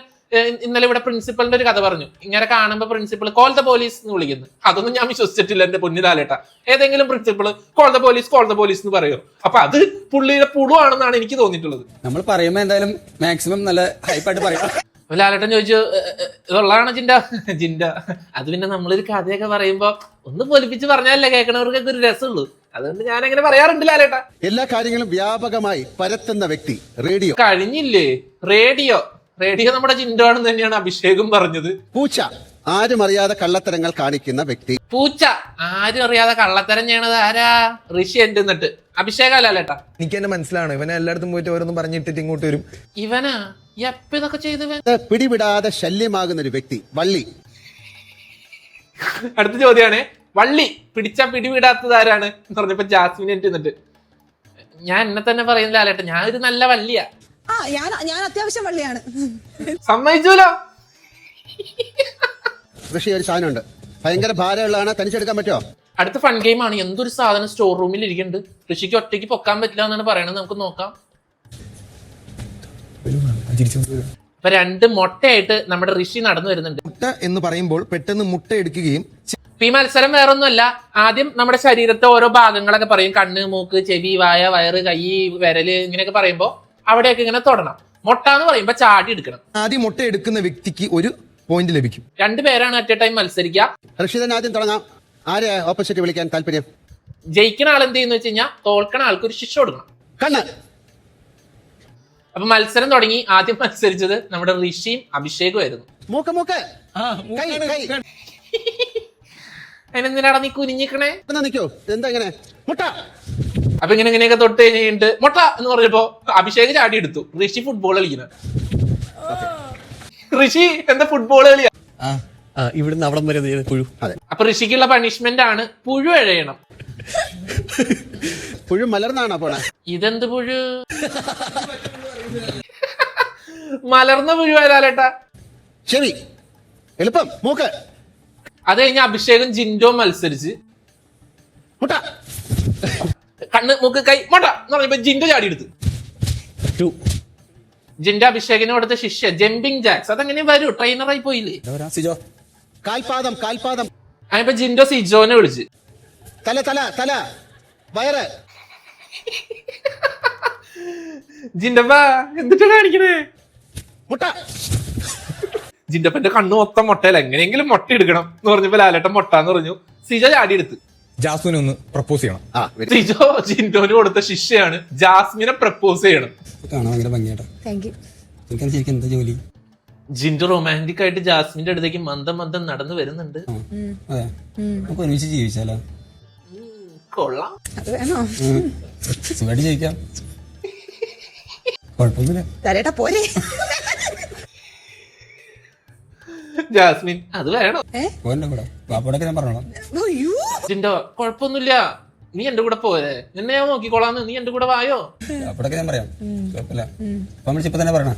S1: ഇന്നലെ ഇവിടെ പ്രിൻസിപ്പലിന്റെ ഒരു കഥ പറഞ്ഞു. ഇങ്ങനെ കാണുമ്പോ പ്രിൻസിപ്പൾ കോൾ ദ പോലീസ് എന്ന് വിളിക്കുന്നു. അതൊന്നും ഞാൻ വിശ്വസിച്ചിട്ടില്ല എന്റെ പൊന്നിലാലേട്ട. ഏതെങ്കിലും principal call the police call the police എന്ന് പറയോ. അപ്പൊ അത് പുള്ളിയുടെ പുളുവാണെന്നാണ് എനിക്ക് തോന്നിയിട്ടുള്ളത്.
S7: നമ്മൾ പറയുമ്പോൾ എന്തായാലും മാക്സിമം നല്ല ഹൈപ്പായിട്ട് പറയാം.
S1: ലാലേട്ടൻ ചോദിച്ചു ഉള്ളതാണ് ചിന്ത ജിൻഡ? അത് പിന്നെ നമ്മളൊരു കഥയൊക്കെ പറയുമ്പോ ഒന്ന് പൊലിപ്പിച്ച് പറഞ്ഞാലല്ലേ കേൾക്കണവർക്കൊക്കെ ഒരു രസമുള്ളൂ. അതുകൊണ്ട് ഞാൻ അങ്ങനെ പറയാറുണ്ട് ലാലേട്ട.
S2: എല്ലാ കാര്യങ്ങളും വ്യാപകമായി പരത്തുന്ന വ്യക്തി റേഡിയോ.
S1: കഴിഞ്ഞില്ലേ? റേഡിയോ. റേഡിയോ നമ്മുടെ ചിന്തയാണെന്ന് ആണെന്ന് തന്നെയാണ് അഭിഷേകും പറഞ്ഞത്.
S2: പൂച്ച ആരും അറിയാതെ കള്ളത്തരങ്ങൾ കാണിക്കുന്ന വ്യക്തി.
S1: പൂച്ച ആരും അറിയാതെ കള്ളത്തരം ചെയ്യണത് ആരാ? ഋഷി എന്റെ എന്നിട്ട്. അഭിഷേകല്ലേട്ടാ
S6: എനിക്ക് എന്നെ മനസ്സിലാണ് ഇവനെ എല്ലായിടത്തും പോയിട്ട് ഓരോന്നും പറഞ്ഞിട്ടിട്ട് ഇങ്ങോട്ട് വരും.
S1: ഇവനാ? എപ്പ ഇതൊക്കെ ചെയ്തവൻ?
S2: പിടിവിടാതെ ശല്യമാകുന്ന ഒരു വ്യക്തി വള്ളി.
S1: അടുത്ത ചോദ്യമാണ് വള്ളി പിടിച്ച പിടിവിടാത്തത് ആരാണ് എന്ന് പറഞ്ഞപ്പോ ജാസ്മിൻ എന്റെ എന്നിട്ട് ഞാൻ എന്നെ തന്നെ പറയുന്നില്ല ലാലേട്ട ഞാൻ ഒരു നല്ല വള്ളിയാ.
S3: ആ ഞാൻ ഞാൻ അത്യാവശ്യം വള്ളിയാണ്.
S1: സമ്മതിച്ചൂലോ?
S2: കൃഷി ഒരു സാധനമുണ്ട്. ഭയങ്കര ഭാരമുള്ളതാണ്? തനിച്ചെടുക്കാൻ പറ്റുമോ?
S1: അടുത്ത ഫൺ ഗെയിമാണ് ആണ്. എന്തൊരു സാധനം സ്റ്റോർ റൂമിൽ ഇരിക്കുന്നുണ്ട്. ഋഷിക്ക് ഒറ്റയ്ക്ക് പൊക്കാൻ പറ്റില്ല എന്നാണ് പറയണത്. നമുക്ക് നോക്കാം. ഇപ്പൊ രണ്ട് മുട്ടയായിട്ട് നമ്മുടെ ഋഷി നടന്നു വരുന്നുണ്ട്
S6: മുട്ട എന്ന് പറയുമ്പോൾ പെട്ടെന്ന് മുട്ട എടുക്കുകയും
S1: ഈ മത്സരം വേറൊന്നുമല്ല ആദ്യം നമ്മുടെ ശരീരത്തെ ഓരോ ഭാഗങ്ങളൊക്കെ പറയും കണ്ണ് മൂക്ക് ചെവി വായ വയറ് കൈ വിരൽ ഇങ്ങനെയൊക്കെ പറയുമ്പോ അവിടെയൊക്കെ ഇങ്ങനെ തൊടണം മുട്ട എന്ന് പറയുമ്പോ ചാടി എടുക്കണം
S6: ആദ്യം മുട്ട എടുക്കുന്ന വ്യക്തിക്ക് ഒരു പോയിന്റ് ലഭിക്കും
S1: രണ്ടുപേരാണ് അറ്റ് എ ടൈം മത്സരിക്കുക
S2: റഷീദൻ ആദ്യം തുടങ്ങാം ആരെ ഓപ്പോസിറ്റ് വിളിക്കാൻ താല്പര്യം
S1: ജയിക്കുന്ന ആൾ എന്ത് ചെയ്യുന്ന വെച്ച് കഴിഞ്ഞാൽ തോൽക്കണ ആൾക്ക് ഒരു ശിക്ഷ കൊടുക്കണം
S2: കണ്ണ്
S1: അപ്പൊ മത്സരം തുടങ്ങി. ആദ്യം മത്സരിച്ചത് നമ്മുടെ ഋഷിയും അഭിഷേകും ആയിരുന്നു.
S2: മൂക്ക് മൂക്ക്. കൈ കൈ.
S1: അതിനെന്തിനാടാ നീ കുനിഞ്ഞിക്കണേ
S2: എന്നാ എന്താ ഇങ്ങനെ? മുട്ട.
S1: അപ്പൊ ഇങ്ങനെ ഇങ്ങനെയൊക്കെ തൊട്ട് കഴിഞ്ഞിട്ട് മുട്ട എന്ന് പറഞ്ഞപ്പോ അഭിഷേക് ചാടി എടുത്തു ഋഷി ഫുട്ബോൾ കളിക്കുന്നത്. ഋഷി എന്താ ഫുട്ബോൾ കളിയാ?
S8: ആ ഇവിടുന്ന് അവിടം വരെ പുഴു.
S1: അപ്പൊ ഋഷിക്കുള്ള പണിഷ്മെന്റ് ആണ് പുഴു എഴയണം
S2: പുഴു മലർന്നാണോ പോണേ?
S1: ഇതെന്ത് പുഴു? (laughs) മലർന്ന പുഴു
S2: ശരി. എളുപ്പം. മൂക്ക്.
S1: അത് കഴിഞ്ഞ അഭിഷേകം ജിൻഡോ മത്സരിച്ച്.
S2: മുട്ട.
S1: കണ്ണ് മൂക്ക് കൈ മുട്ട എന്ന് പറഞ്ഞപ്പോ ജിൻഡോ ചാടി എടുത്ത്
S8: ടു.
S1: ജിൻഡോ അഭിഷേകിന് കൊടുത്ത ശിഷ്യ ജമ്പിങ് ജാക്സ്. അതെങ്ങനെ വരൂ. ട്രെയിനറായി പോയില്ലേ.
S7: സിജോ.
S2: കാൽപാദം കാൽപാദം.
S1: അതിപ്പോ ജിൻഡോ സിജോനെ വിളിച്ച്.
S2: തല തല തല. വയറ്. (laughs)
S1: ജിൻഡപ്പാ എന്തിട്ടാ കാണിക്കണേ?
S2: മുട്ട.
S1: ജിൻഡപ്പന്റെ കണ്ണ് മൊത്തം മുട്ടയില്ല? എങ്ങനെയെങ്കിലും മുട്ട എടുക്കണം എന്ന് പറഞ്ഞപ്പോ ലാലേട്ടൻ മുട്ട എന്ന് പറഞ്ഞു. സിജ ചാടി എടുത്ത്.
S6: ജാസ്മിനെ ഒന്ന് പ്രപ്പോസ് ചെയ്യണം.
S1: സിജോ ജിൻഡോന് കൊടുത്ത ശിഷ്യയാണ് ജാസ്മിനെ പ്രപ്പോസ് ചെയ്യണം.
S7: കാണാൻ ഭയങ്കര ഭംഗിയാട്ടോ. ശരിക്കും എന്താ ജോലി?
S1: ജിൻഡോ റൊമാന്റിക് ആയിട്ട് ജാസ്മിന്റെ അടുത്തേക്ക് മന്ദം മന്ദം നടന്നു വരുന്നുണ്ട്.
S7: അതെ. നമുക്ക് ഒരുമിച്ച് ജീവിച്ചാലോ?
S1: കൊള്ളാം.
S3: അത് വേണോ?
S7: സുഖമായിട്ട് ജീവിക്കാം. കുഴപ്പമൊന്നുമില്ല.
S3: തരേട്ടാ പോരെ.
S1: ജാസ്മിൻ. അത് വേണം.
S7: പോരണ്ട കൂടെ വാപ്പോടൊക്കെ ഞാൻ പറഞ്ഞോളാം.
S3: അയ്യോ.
S1: ജിൻഡോ കുഴപ്പമൊന്നുമില്ല. നീ എന്റെ കൂടെ പോരെ. നിന്നെ ഞാൻ നോക്കിക്കോളാന്ന്. നീ എന്റെ കൂടെ വായോ?
S7: വാപ്പോടൊക്കെ ഞാൻ പറയാം. കുഴപ്പമില്ല. അപ്പൊ നമ്മൾ ഇപ്പൊ തന്നെ പറയണം.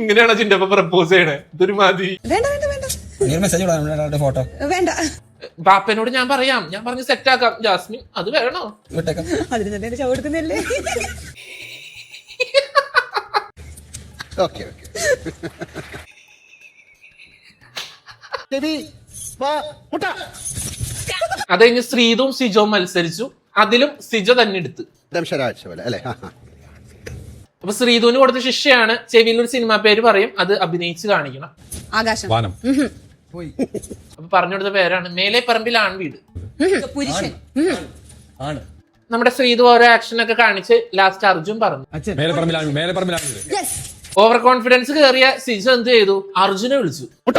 S1: ഇങ്ങനെയാണോ ജിൻഡപ്പ പ്രപ്പോസ് ചെയ്യണേ. ഇതൊരു മാതിരി
S3: വേണ്ട വേണ്ട വേണ്ട.
S7: നീ ഒരു മെസ്സേജ് വിടാം ഫോട്ടോ
S3: വേണ്ട.
S1: ബാപ്പനോട് ഞാൻ പറയാം. ഞാൻ പറഞ്ഞ് സെറ്റ് ആക്കാം. ജാസ്മിൻ അത് വേണോ?
S7: വിട്ടേക്കാം.
S3: അതിന് തന്നെ ചവിടുക്കുന്നല്ലേ
S2: ഓക്കെ ഓക്കെ. ചെവി വാ മുട്ട.
S1: അത് കഴിഞ്ഞ് ശ്രീതും സിജോവും മത്സരിച്ചു. അതിലും സിജ തന്നെ എടുത്ത്.
S2: അല്ലേ.
S1: അപ്പൊ ശ്രീധുവിന് കൊടുത്ത ശിക്ഷയാണ്. ചെവിയിൽ ഒരു സിനിമ പേര് പറയും. അത് അഭിനയിച്ച് കാണിക്കണം.
S3: ആകാശം.
S4: വാനം.
S1: അപ്പൊ പറഞ്ഞു കൊടുത്ത പേരാണ്. മേലെ പറമ്പിൽ ആൺവീട്
S3: പുരുഷൻ.
S8: ആണ്.
S1: നമ്മുടെ ശ്രീധു ഓരോ ആക്ഷൻ ഒക്കെ കാണിച്ച് ലാസ്റ്റ് അർജുൻ പറഞ്ഞു.
S4: മേലെ
S1: ഓവർ കോൺഫിഡൻസ് കയറിയ സിജോ എന്ത് ചെയ്തു? അർജുനെ വിളിച്ചു.
S2: മുട്ട.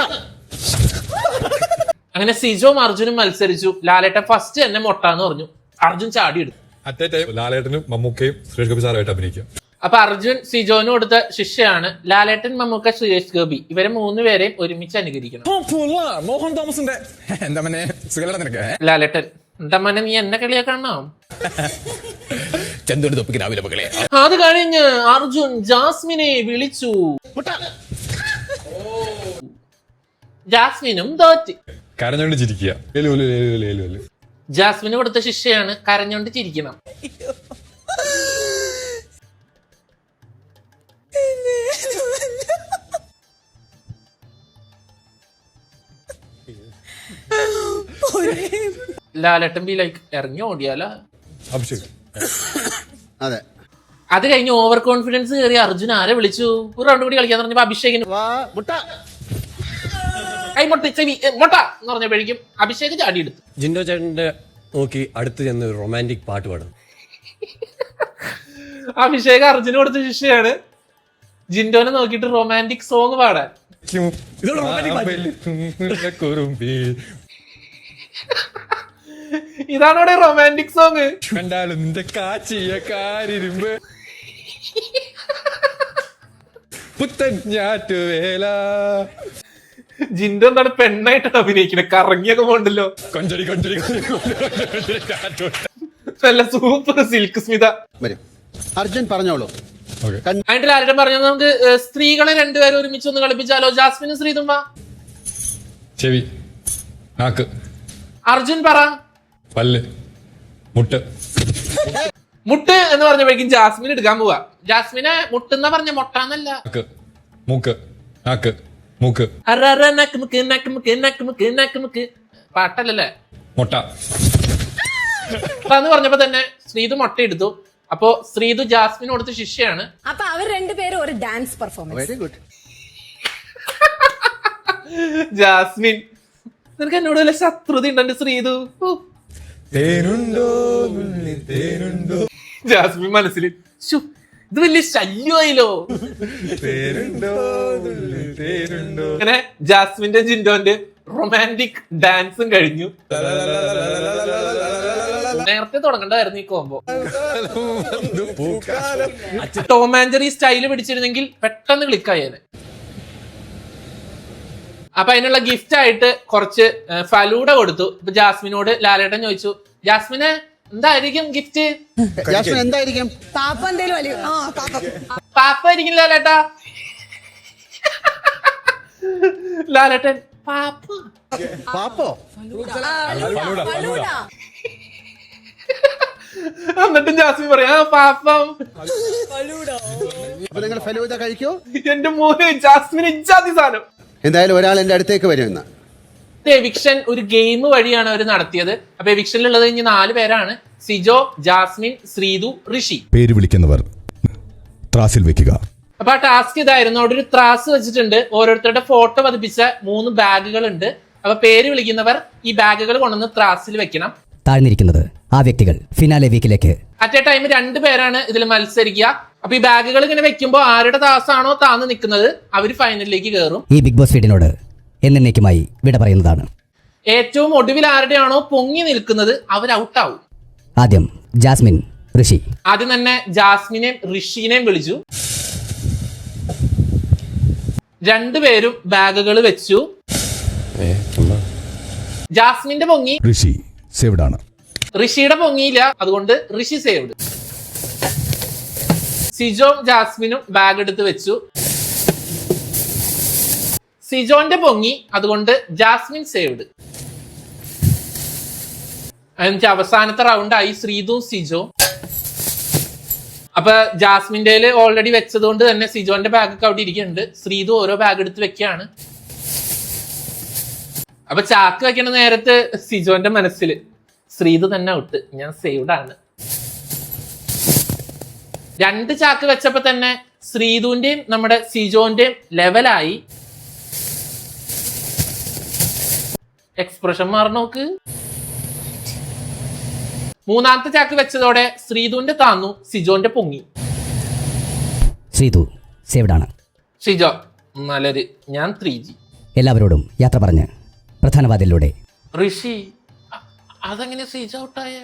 S1: അങ്ങനെ സിജോ അർജുനും മത്സരിച്ചു. ലാലേട്ടൻ ഫസ്റ്റ് തന്നെ മൊട്ടാന്ന് പറഞ്ഞു. അർജുൻ ചാടി എടുത്തു.
S4: ടൈം ലാലേട്ടനും മമ്മൂക്കയും സുരേഷ് ഗോപി സാറുമായിട്ട് അഭിനയിക്കാം.
S1: അപ്പൊ അർജുൻ സിജോന് കൊടുത്ത ശിഷ്യയാണ് ലാലേട്ടൻ മമ്മൂക്ക സുരേഷ് ഗോപി. ഇവരെ മൂന്നുപേരെയും ഒരുമിച്ച് അനുകരിക്കണം.
S6: മോഹൻ തോമസിന്റെ. എന്താ
S1: ലാലേട്ടൻ എന്താ മനെ നീ എന്നെ കളിയാക്കണോ? (laughs)
S6: ചന്തുവിന്റെ തൊപ്പിക്ക് രാവിലെ മക്കളെ.
S1: അത് കഴിഞ്ഞ് അർജുൻ ജാസ്മിനെ വിളിച്ചു. ജാസ്മിനും തോറ്റ്.
S4: കരഞ്ഞോണ്ട് ചിരിക്കുക.
S1: ജാസ്മിന് കൊടുത്ത ശിക്ഷയാണ് കരഞ്ഞോണ്ട് ചിരിക്കണം. ലാലട്ടൻ ബി ലൈക്ക് ഇറങ്ങി ഓടിയാലോ?
S4: അഭിഷേക്.
S2: അതെ
S1: അത് കഴിഞ്ഞ് ഓവർ കോൺഫിഡൻസ് കയറി അർജുൻ ആരെ വിളിച്ചു ഒരു റൗണ്ട് കൂടി കളിക്കാൻ പറഞ്ഞപ്പോ അഭിഷേകിന്
S2: വാ മുട്ട
S1: കൈ മൊട്ട ചെവി മൊട്ട എന്ന് പറഞ്ഞപ്പോഴേക്കും അഭിഷേക് ചാടി എടുത്തു
S8: ജിൻഡോ ചേട്ടന്റെ നോക്കി അടുത്ത് ചെന്ന് ഒരു റൊമാന്റിക് പാട്ട് പാടും
S1: അഭിഷേക് അർജുന് കൊടുത്ത ശിക്ഷയാണ് ജിൻഡോനെ നോക്കിയിട്ട് റൊമാന്റിക് സോങ് പാടാൻ ഇതാണ് ഇവിടെ റൊമാന്റിക് സോങ്
S4: കണ്ടാലും നിന്റെ കാച്ചിയ കാരിരുമ്പ്. പുത്തൻ ഞാറ്റുവേല
S1: ജിൻഡോ എന്താണ് പെണ്ണായിട്ടാണ് അഭിനയിക്കുന്നത് കറങ്ങിയൊക്കെ പോണ്ടല്ലോ
S4: കൊഞ്ചടി കൊഞ്ചടി
S1: നല്ല സൂപ്പർ സിൽക്ക് സ്മിത.
S2: വരും. അർജുൻ പറഞ്ഞോളൂ.
S4: Okay.
S1: അതിന്റെ ആരുടെ പറഞ്ഞത് നമുക്ക് സ്ത്രീകളെ രണ്ടുപേരും ഒരുമിച്ച് ഒന്ന് കളിപ്പിച്ചാലോ? ജാസ്മിനും ശ്രീതുമ്മ
S4: ചെവി. നാക്ക്.
S1: അർജുൻ പറ.
S4: പല്ല്. മുട്ട്.
S1: മുട്ട് എന്ന് പറഞ്ഞപ്പോഴേക്കും ജാസ്മിൻ എടുക്കാൻ പോവാ. ജാസ്മിനെ എന്ന് പറഞ്ഞ മുട്ടാന്നല്ല.
S4: മൂക്ക്. നാക്ക് മൂക്ക്.
S1: അററ നക്ക് മുക്ക് നക്ക് മുക്ക് നക്ക് മുക്ക് നക്ക് മുക്ക്. പാട്ടല്ലല്ലേ?
S4: മുട്ട.
S1: എന്ന് പറഞ്ഞപ്പോ തന്നെ ശ്രീതു മുട്ട എടുത്തു. അപ്പോ ശ്രീതു ജാസ്മിൻ കൊടുത്ത ശിഷ്യയാണ്.
S9: അപ്പൊ അവർ രണ്ടുപേരും ഒരു dance performance
S2: very good
S1: Jasmin. നിനക്ക് എന്നോട് വല്ല ശത്രുത ഉണ്ടെന്റെ ശ്രീതു.
S4: തേനുണ്ടോ? തേനുണ്ടോ?
S1: ജാസ്മിൻ മനസ്സിൽ ഇത് വലിയ ശല്യമായില്ലോ.
S4: തേനുണ്ടോ? തേനുണ്ടോ?
S1: അങ്ങനെ ജാസ്മിന്റെ ജിൻഡോന്റെ റൊമാന്റിക് ഡാൻസും കഴിഞ്ഞു. നേരത്തെ തുടങ്ങണ്ടായിരുന്നു ഈ combo Tom and Jerry style പിടിച്ചിരുന്നെങ്കിൽ പെട്ടെന്ന് ക്ലിക്കായേനെ അപ്പൊ അതിനുള്ള ഗിഫ്റ്റ് ആയിട്ട് കുറച്ച് ഫലൂഡ കൊടുത്തു. ഇപ്പൊ ജാസ്മിനോട് ലാലേട്ടൻ ചോദിച്ചു ജാസ്മിന് എന്തായിരിക്കും ഗിഫ്റ്റ്
S2: ജാസ്മിൻ എന്തായിരിക്കും?
S3: പാപ്പ എന്തേലും വലിയ ആ പാപ്പ.
S1: പാപ്പ ആയിരിക്കും ലാലേട്ടാ. ലാലേട്ടൻ പാപ്പ.
S2: പാപ്പോ?
S1: എന്നിട്ടും ജാസ്മി പറയാ "ആ, പാപ്പം.
S2: അപ്പൊ നിങ്ങൾ ഫലൂദ കഴിക്കൂ?
S1: എന്റെ മോനെ ജാസ്മിൻ ഇജാതി സാധനം.
S2: എന്തായാലും ഒരാൾ എന്റെ അടുത്തേക്ക് വരുമെന്ന്
S1: എവിക്ഷൻ ഒരു ഗെയിം വഴിയാണ് അവർ നടത്തിയത്. അപ്പൊ എവിക്ഷനിലുള്ളത് ഇനി നാല് പേരാണ്. സിജോ ജാസ്മിൻ ശ്രീതു ഋഷി.
S10: പേര് വിളിക്കുന്നവർ ത്രാസിൽ വെക്കുക.
S1: അപ്പൊ ആ ടാസ്ക് ഇതായിരുന്നു. അവിടെ ഒരു ത്രാസ് വെച്ചിട്ടുണ്ട്. ഓരോരുത്തരുടെ ഫോട്ടോ പതിപ്പിച്ച മൂന്ന് ബാഗുകൾ ഉണ്ട് അപ്പൊ പേര് വിളിക്കുന്നവർ ഈ ബാഗുകൾ കൊണ്ടുവന്ന് ത്രാസിൽ വെക്കണം.
S11: താഴ്ന്നിരിക്കുന്നത്. ആ വ്യക്തികൾ ഫിനാലെ വീക്കിലേക്ക്
S1: അറ്റ് എ ടൈം രണ്ട് പേരാണ് ഇതിൽ മത്സരിക്കുക. അപ്പൊ ഈ ബാഗുകൾ ഇങ്ങനെ വെക്കുമ്പോൾ ആരുടെ താസാണോ താന്ന് നിൽക്കുന്നത് അവർ ഫൈനലിലേക്ക് കയറും
S11: ഈ ബിഗ് ബോസ് വീടിനോട് എന്നേക്കുമായി വിട പറയുന്നതാണ്.
S1: ഏറ്റവും ഒടുവിൽ ആരുടെയാണോ പൊങ്ങി നിൽക്കുന്നത് അവർ ഔട്ടാവും
S11: ആദ്യം ജാസ്മിൻ ഋഷി.
S1: ആദ്യം തന്നെ ജാസ്മിനെയും ഋഷിനെയും വിളിച്ചു. രണ്ടുപേരും ബാഗുകൾ വെച്ചു. ജാസ്മിന്റെ പൊങ്ങി.
S10: ഋഷി സേവ്ഡാണ്
S1: ഋഷിയുടെ പൊങ്ങിയില്ല. അതുകൊണ്ട് ഋഷി സേവ്ഡ്. സിജോം ജാസ്മിനും ബാഗ് എടുത്ത് വെച്ചു. സിജോന്റെ പൊങ്ങി അതുകൊണ്ട് ജാസ്മിൻ സേവ്ഡ്. എന്നിട്ട് അവസാനത്തെ റൗണ്ടായി ശ്രീതും സിജോ. അപ്പൊ ജാസ്മിന്റെ ഓൾറെഡി വെച്ചത് കൊണ്ട് തന്നെ സിജോന്റെ ബാഗ് ഒക്കെ അവിടെ ഇരിക്കുന്നുണ്ട്. ശ്രീതു ഓരോ ബാഗ് എടുത്ത് വെക്കുകയാണ്. അപ്പൊ ചാക്ക് വെക്കണ നേരത്ത് സിജോന്റെ മനസ്സിൽ ശ്രീതു തന്നെ ഔട്ട്. ഞാൻ സേവ്ഡ് ആണ്. രണ്ട് ചാക്ക് വെച്ചപ്പോ തന്നെ ശ്രീതുവിന്റെയും നമ്മുടെ സിജോന്റെയും ലെവലായി എക്സ്പ്രഷൻ മാറി നോക്ക്. മൂന്നാമത്തെ ചാക്ക് വെച്ചതോടെ ശ്രീതുവിന്റെ താന്നു സിജോന്റെ പൊങ്ങി.
S11: ശ്രീതു ആണ്.
S1: സിജോ നല്ലൊരു ഞാൻ ത്രീ ജി
S11: എല്ലാവരോടും യാത്ര പറഞ്ഞ് പ്രധാനവാദിലൂടെ
S1: ഋഷി അതെങ്ങനെ സ്വിച്ച് ഔട്ടായേ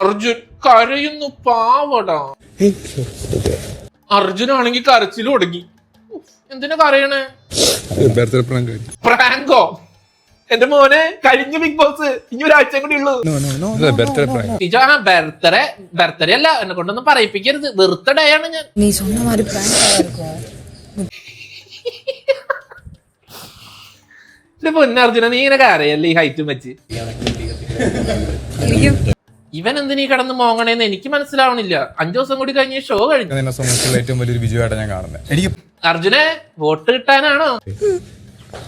S1: അർജുൻ കരയുന്നു പാവടാ. അർജുനാണെങ്കിൽ കരച്ചിൽ ഒടുങ്ങി എന്തിനാ കരയണേ?
S6: പ്രാങ്ക്
S1: പ്രാങ്കോ എന്റെ മോനെ കഴിഞ്ഞ ബിഗ് ബോസ് ഇനി ഒരാഴ്ച കൂടി ഉള്ളൂ.
S6: ബർത്ത്ഡേ
S1: ബർത്ത്ഡേ അല്ല എന്നെ കൊണ്ടൊന്നും പറയിപ്പിക്കരുത്. ബർത്ത്ഡേ ആണ് ഞാൻ. പൊന്നർജുന നീ ഇങ്ങനെ കരയല്ലേ ഈ ഹൈറ്റും വെച്ച്? ഇവൻ എന്തിനീ കടന്ന് മോങ്ങണേന്ന് എനിക്ക് മനസ്സിലാവണില്ല. അഞ്ചു ദിവസം കൂടി കഴിഞ്ഞ് ഷോ കഴിഞ്ഞു.
S6: സംബന്ധിച്ചുള്ള ഏറ്റവും വലിയൊരു ഞാൻ കാണുന്നത് എനിക്ക്
S1: അർജുനെ വോട്ട് കിട്ടാനാണോ?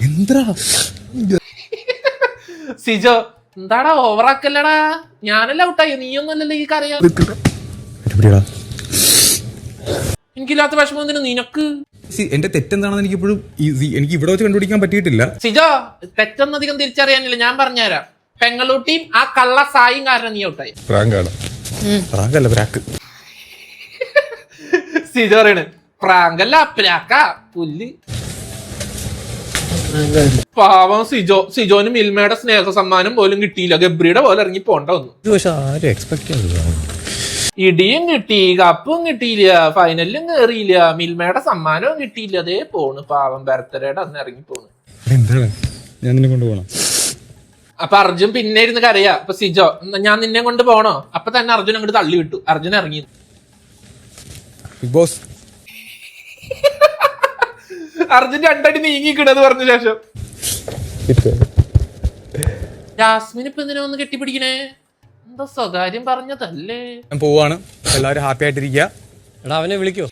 S6: എന്താ
S1: സിജോ എന്താടാ ഓവറാക്കല്ലടാ? ഞാനല്ല ഔട്ടായി? നീയൊന്നും അല്ലല്ലോ ഈ കരയാ എനിക്കില്ലാത്ത വിഷമം എന്തിനു നിനക്ക്?
S6: എന്റെ തെറ്റെന്താണെന്ന് എനിക്ക് ഇപ്പോഴും എനിക്ക് ഇവിടെ വെച്ച് കണ്ടുപിടിക്കാൻ പറ്റിയിട്ടില്ല.
S1: സിജോ തെറ്റൊന്നധികം തിരിച്ചറിയാനില്ല. ഞാൻ പറഞ്ഞുതരാം. പെങ്ങളൂട്ടിയും ആ കള്ള സായും കാരണം നീ ഔട്ടായി.
S6: പ്രാങ്കാണ്. പ്രാങ്കല്ല പ്രാക്ക്. (laughs)
S1: സിജോ പറയണ് പ്രാങ്കല്ല പ്രാക്ക പുല്ല്. പാവം സിജോ. സിജോന് മിൽമയുടെ സ്നേഹ സമ്മാനം പോലും കിട്ടിയില്ല. ഗബ്രിയുടെ പോലെ ഇറങ്ങി പോണ്ട വന്നു
S8: പക്ഷെ ആരും എക്സ്പെക്ട്
S1: ഇടിയും കിട്ടി കപ്പും കിട്ടിയില്ല ഫൈനലിലും കേറിയില്ല. മിൽമയുടെ സമ്മാനവും കിട്ടിയില്ല. അതേ പോണ്. പാവം ബർത്ത്ഡേയുടെ അന്ന് ഇറങ്ങി പോണ്.
S6: എന്താണ്? ഞാൻ നിന്നെ കൊണ്ടുപോകണം
S1: അപ്പൊ അർജുൻ പിന്നെ ഇരുന്ന് കരയാ. അപ്പൊ സിജോ ഞാൻ നിന്നെ കൊണ്ട് പോണോ? അപ്പൊ തന്നെ അർജുൻ അങ്ങോട്ട് തള്ളി വിട്ടു. അർജുൻ ഇറങ്ങി.
S6: Big boss.
S1: അർജുൻ രണ്ടടി നീങ്ങിക്കിടന്ന് പറഞ്ഞ ശേഷം. ജാസ്മിൻ ഇപ്പൊ എന്തിനാ ഒന്ന് കെട്ടിപ്പിടിക്കണേ? എന്താ സ്വകാര്യം പറഞ്ഞതല്ലേ?
S6: ഞാൻ പോവാണ്. എല്ലാവരും ഹാപ്പി ആയിട്ടിരിക്കുക
S8: എടാ അവനെ വിളിക്കോ?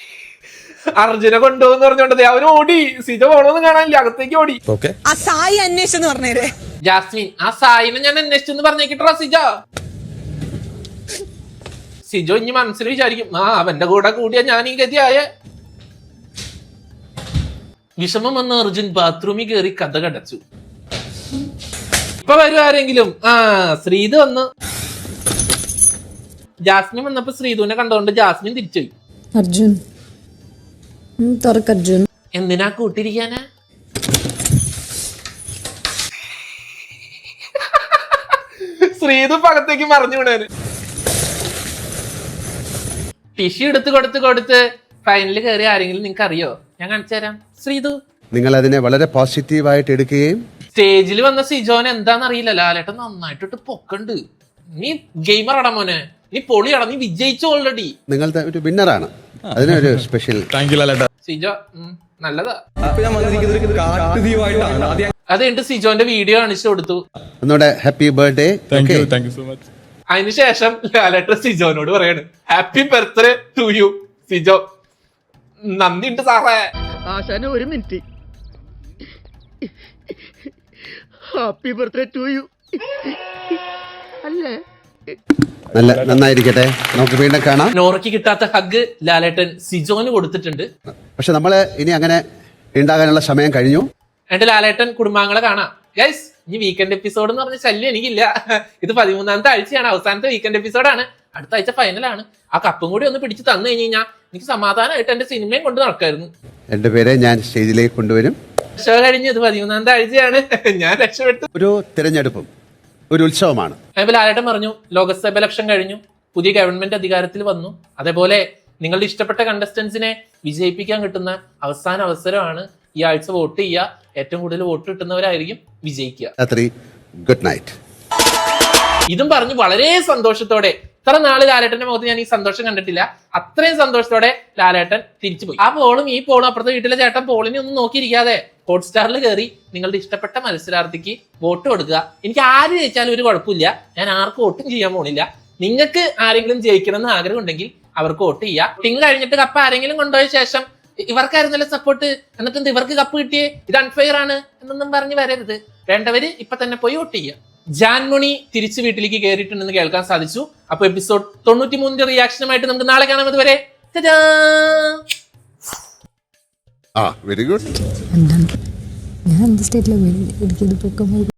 S1: അർജുനെ കൊണ്ടുപോകുന്ന പറഞ്ഞോണ്ടത് അവൻ ഓടി. സിജ പോണോന്ന് കാണാനില്ല അകത്തേക്ക് ഓടി.
S6: ഓക്കെ
S3: ആ സായി അന്വേഷിച്ചെന്ന് പറഞ്ഞേരെ.
S1: ജാസ്മിൻ ആ സായിനെ ഞാൻ അന്വേഷിച്ചെന്ന് പറഞ്ഞേക്കിട്ടോ സിജ. സിജോ ഇനി മനസ്സിൽ വിചാരിക്കും ആ അവന്റെ കൂടെ കൂടിയ ഞാൻ ഈ ഗതിയായ. വിഷമം വന്ന അർജുൻ ബാത്റൂമിൽ കയറി കഥ കടച്ചു. ഇപ്പൊ വരും ആരെങ്കിലും ആ ശ്രീത് വന്ന്. ജാസ്മിൻ വന്നപ്പോ ശ്രീതുവിനെ കണ്ടതുകൊണ്ട് ജാസ്മിൻ തിരിച്ചുപോയി
S9: അർജുൻ. തുറക്ക് അർജുൻ.
S1: എന്തിനാ കൂട്ടിരിക്കാനാ? ശ്രീതു പകത്തേക്ക് മറിഞ്ഞു വിടാന് ടിഷ്യൂ എടുത്ത് കൊടുത്ത് കൊടുത്ത് ഫൈനലിൽ കയറി ആരെങ്കിലും നിങ്ങൾക്ക് അറിയോ? ഞാൻ കാണിച്ചു തരാം. ശ്രീധു.
S2: നിങ്ങൾ അതിനെ വളരെ പോസിറ്റീവായിട്ട് എടുക്കുകയും
S1: സ്റ്റേജിൽ വന്ന സിജോൻ എന്താണെന്ന് അറിയില്ല. ലാലേട്ടൻ നന്നായിട്ടിട്ട് പൊക്കണ്ട്. നീ ഗെയിമർ ആടാ മോനെ. നീ പൊളിയാണ് നീ വിജയിച്ചു ഓൾറെഡി
S2: നിങ്ങൾ ഒരു വിന്നറാണ് അതിനൊരു സ്പെഷ്യൽ
S6: താങ്ക് യു ലാലേട്ടാ
S1: സിജോ നല്ലതാ. അത് സിജോന്റെ വീഡിയോ കാണിച്ചു കൊടുത്തു.
S2: ഒന്നുകൂടെ happy birthday
S6: thank you thank you so much
S1: അതിനുശേഷം ലാലേട്ട സിജോനോട് പറയാണ് happy birthday to you Sijo. നന്ദി ഉണ്ട് സാറേ.
S5: ആശാന ഒരു minute happy birthday to you അല്ലേ.
S2: നല്ല നന്നായിരിക്കട്ടെ. നമുക്ക് വീണ്ടും കാണാം.
S1: നോറയ്ക്ക് കിട്ടാത്ത ഹഗ് ലാലേട്ടൻ സിജോന് കൊടുത്തിട്ടുണ്ട്.
S2: പക്ഷെ നമ്മൾ ഇനി അങ്ങനെ ഉണ്ടാകാനുള്ള സമയം കഴിഞ്ഞു.
S1: എന്റെ ലാലേട്ടൻ കുടുംബാംഗങ്ങളെ കാണാം. ഗൈസ് ഇനി വീക്കെൻഡ് എപ്പിസോഡ് എന്ന് പറഞ്ഞ ശല്യം എനിക്കില്ല. ഇത് പതിമൂന്നാമത്തെ ആഴ്ചയാണ്. അവസാനത്തെ വീക്കെൻഡ് എപ്പിസോഡാണ് അടുത്ത ആഴ്ച ഫൈനലാണ് ആ കപ്പും കൂടി ഒന്ന് പിടിച്ച് തന്നു കഴിഞ്ഞു കഴിഞ്ഞാൽ എനിക്ക് സമാധാനമായിട്ട് എന്റെ സിനിമയും കൊണ്ട് നടക്കായിരുന്നു.
S2: എന്റെ പേരെ ഞാൻ സ്റ്റേജിലേക്ക് കൊണ്ടുവരും.
S1: ഷോ കഴിഞ്ഞു ഇത് പതിമൂന്നാമത്തെ ആഴ്ചയാണ്. ഞാൻ രക്ഷപ്പെട്ടു.
S2: ഒരു തിരഞ്ഞെടുപ്പും. ഒരു ഉത്സവമാണ്.
S1: അതേപോലെ ലാലേട്ടൻ പറഞ്ഞു ലോകസഭ ഇലക്ഷൻ കഴിഞ്ഞു പുതിയ ഗവൺമെന്റ് അധികാരത്തിൽ വന്നു. അതേപോലെ നിങ്ങളുടെ ഇഷ്ടപ്പെട്ട കണ്ടസ്റ്റൻസിനെ വിജയിപ്പിക്കാൻ കിട്ടുന്ന അവസാന അവസരമാണ് ഈ ആഴ്ച വോട്ട് ചെയ്യുക. ഏറ്റവും കൂടുതൽ വോട്ട് കിട്ടുന്നവരായിരിക്കും വിജയിക്കുക.
S2: രാത്രി ഗുഡ് നൈറ്റ്
S1: ഇതും പറഞ്ഞു വളരെ സന്തോഷത്തോടെ ഇത്ര നാൾ ലാലേട്ടന്റെ മുഖത്ത് ഞാൻ ഈ സന്തോഷം കണ്ടിട്ടില്ല അത്രയും സന്തോഷത്തോടെ ലാലേട്ടൻ തിരിച്ചുപോയി ആ പോളും ഈ പോളും അപ്പുറത്തെ വീട്ടിലെ ചേട്ടൻ പോളിനെ ഒന്നും നോക്കിയിരിക്കാതെ ഹോട്ട്സ്റ്റാറിൽ കയറി നിങ്ങളുടെ ഇഷ്ടപ്പെട്ട മത്സരാർത്ഥിക്ക് വോട്ട് കൊടുക്കുക. എനിക്ക് ആര് ജയിച്ചാലും ഒരു കുഴപ്പമില്ല. ഞാൻ ആർക്കും വോട്ടും ചെയ്യാൻ പോണില്ല. നിങ്ങൾക്ക് ആരെങ്കിലും ജയിക്കണം എന്ന് ആഗ്രഹം ഉണ്ടെങ്കിൽ അവർക്ക് വോട്ട് ചെയ്യാം. ടിങ് കഴിഞ്ഞിട്ട് കപ്പ് ആരെങ്കിലും കൊണ്ടുപോയ ശേഷം ഇവർക്കായിരുന്നല്ലോ സപ്പോർട്ട് എന്നിട്ട് ഇവർക്ക് കപ്പ് കിട്ടിയേ? ഇത് അൺഫെയർ ആണ് എന്നൊന്നും പറഞ്ഞ് വരരുത്. വേണ്ടവര് ഇപ്പൊ തന്നെ പോയി വോട്ട് ചെയ്യുക. ജാൻമണി തിരിച്ചു വീട്ടിലേക്ക് കയറിയിട്ടുണ്ടെന്ന് കേൾക്കാൻ സാധിച്ചു. അപ്പൊ എപ്പിസോഡ് തൊണ്ണൂറ്റി മൂന്നിന്റെ റിയാക്ഷനുമായിട്ട് നമുക്ക് നാളെ കാണാം അതുവരെ.
S2: വെരി ഗുഡ്
S9: ഞാൻ എന്ത് സ്റ്റേറ്റിലാണ് എനിക്കിത് പൊക്കം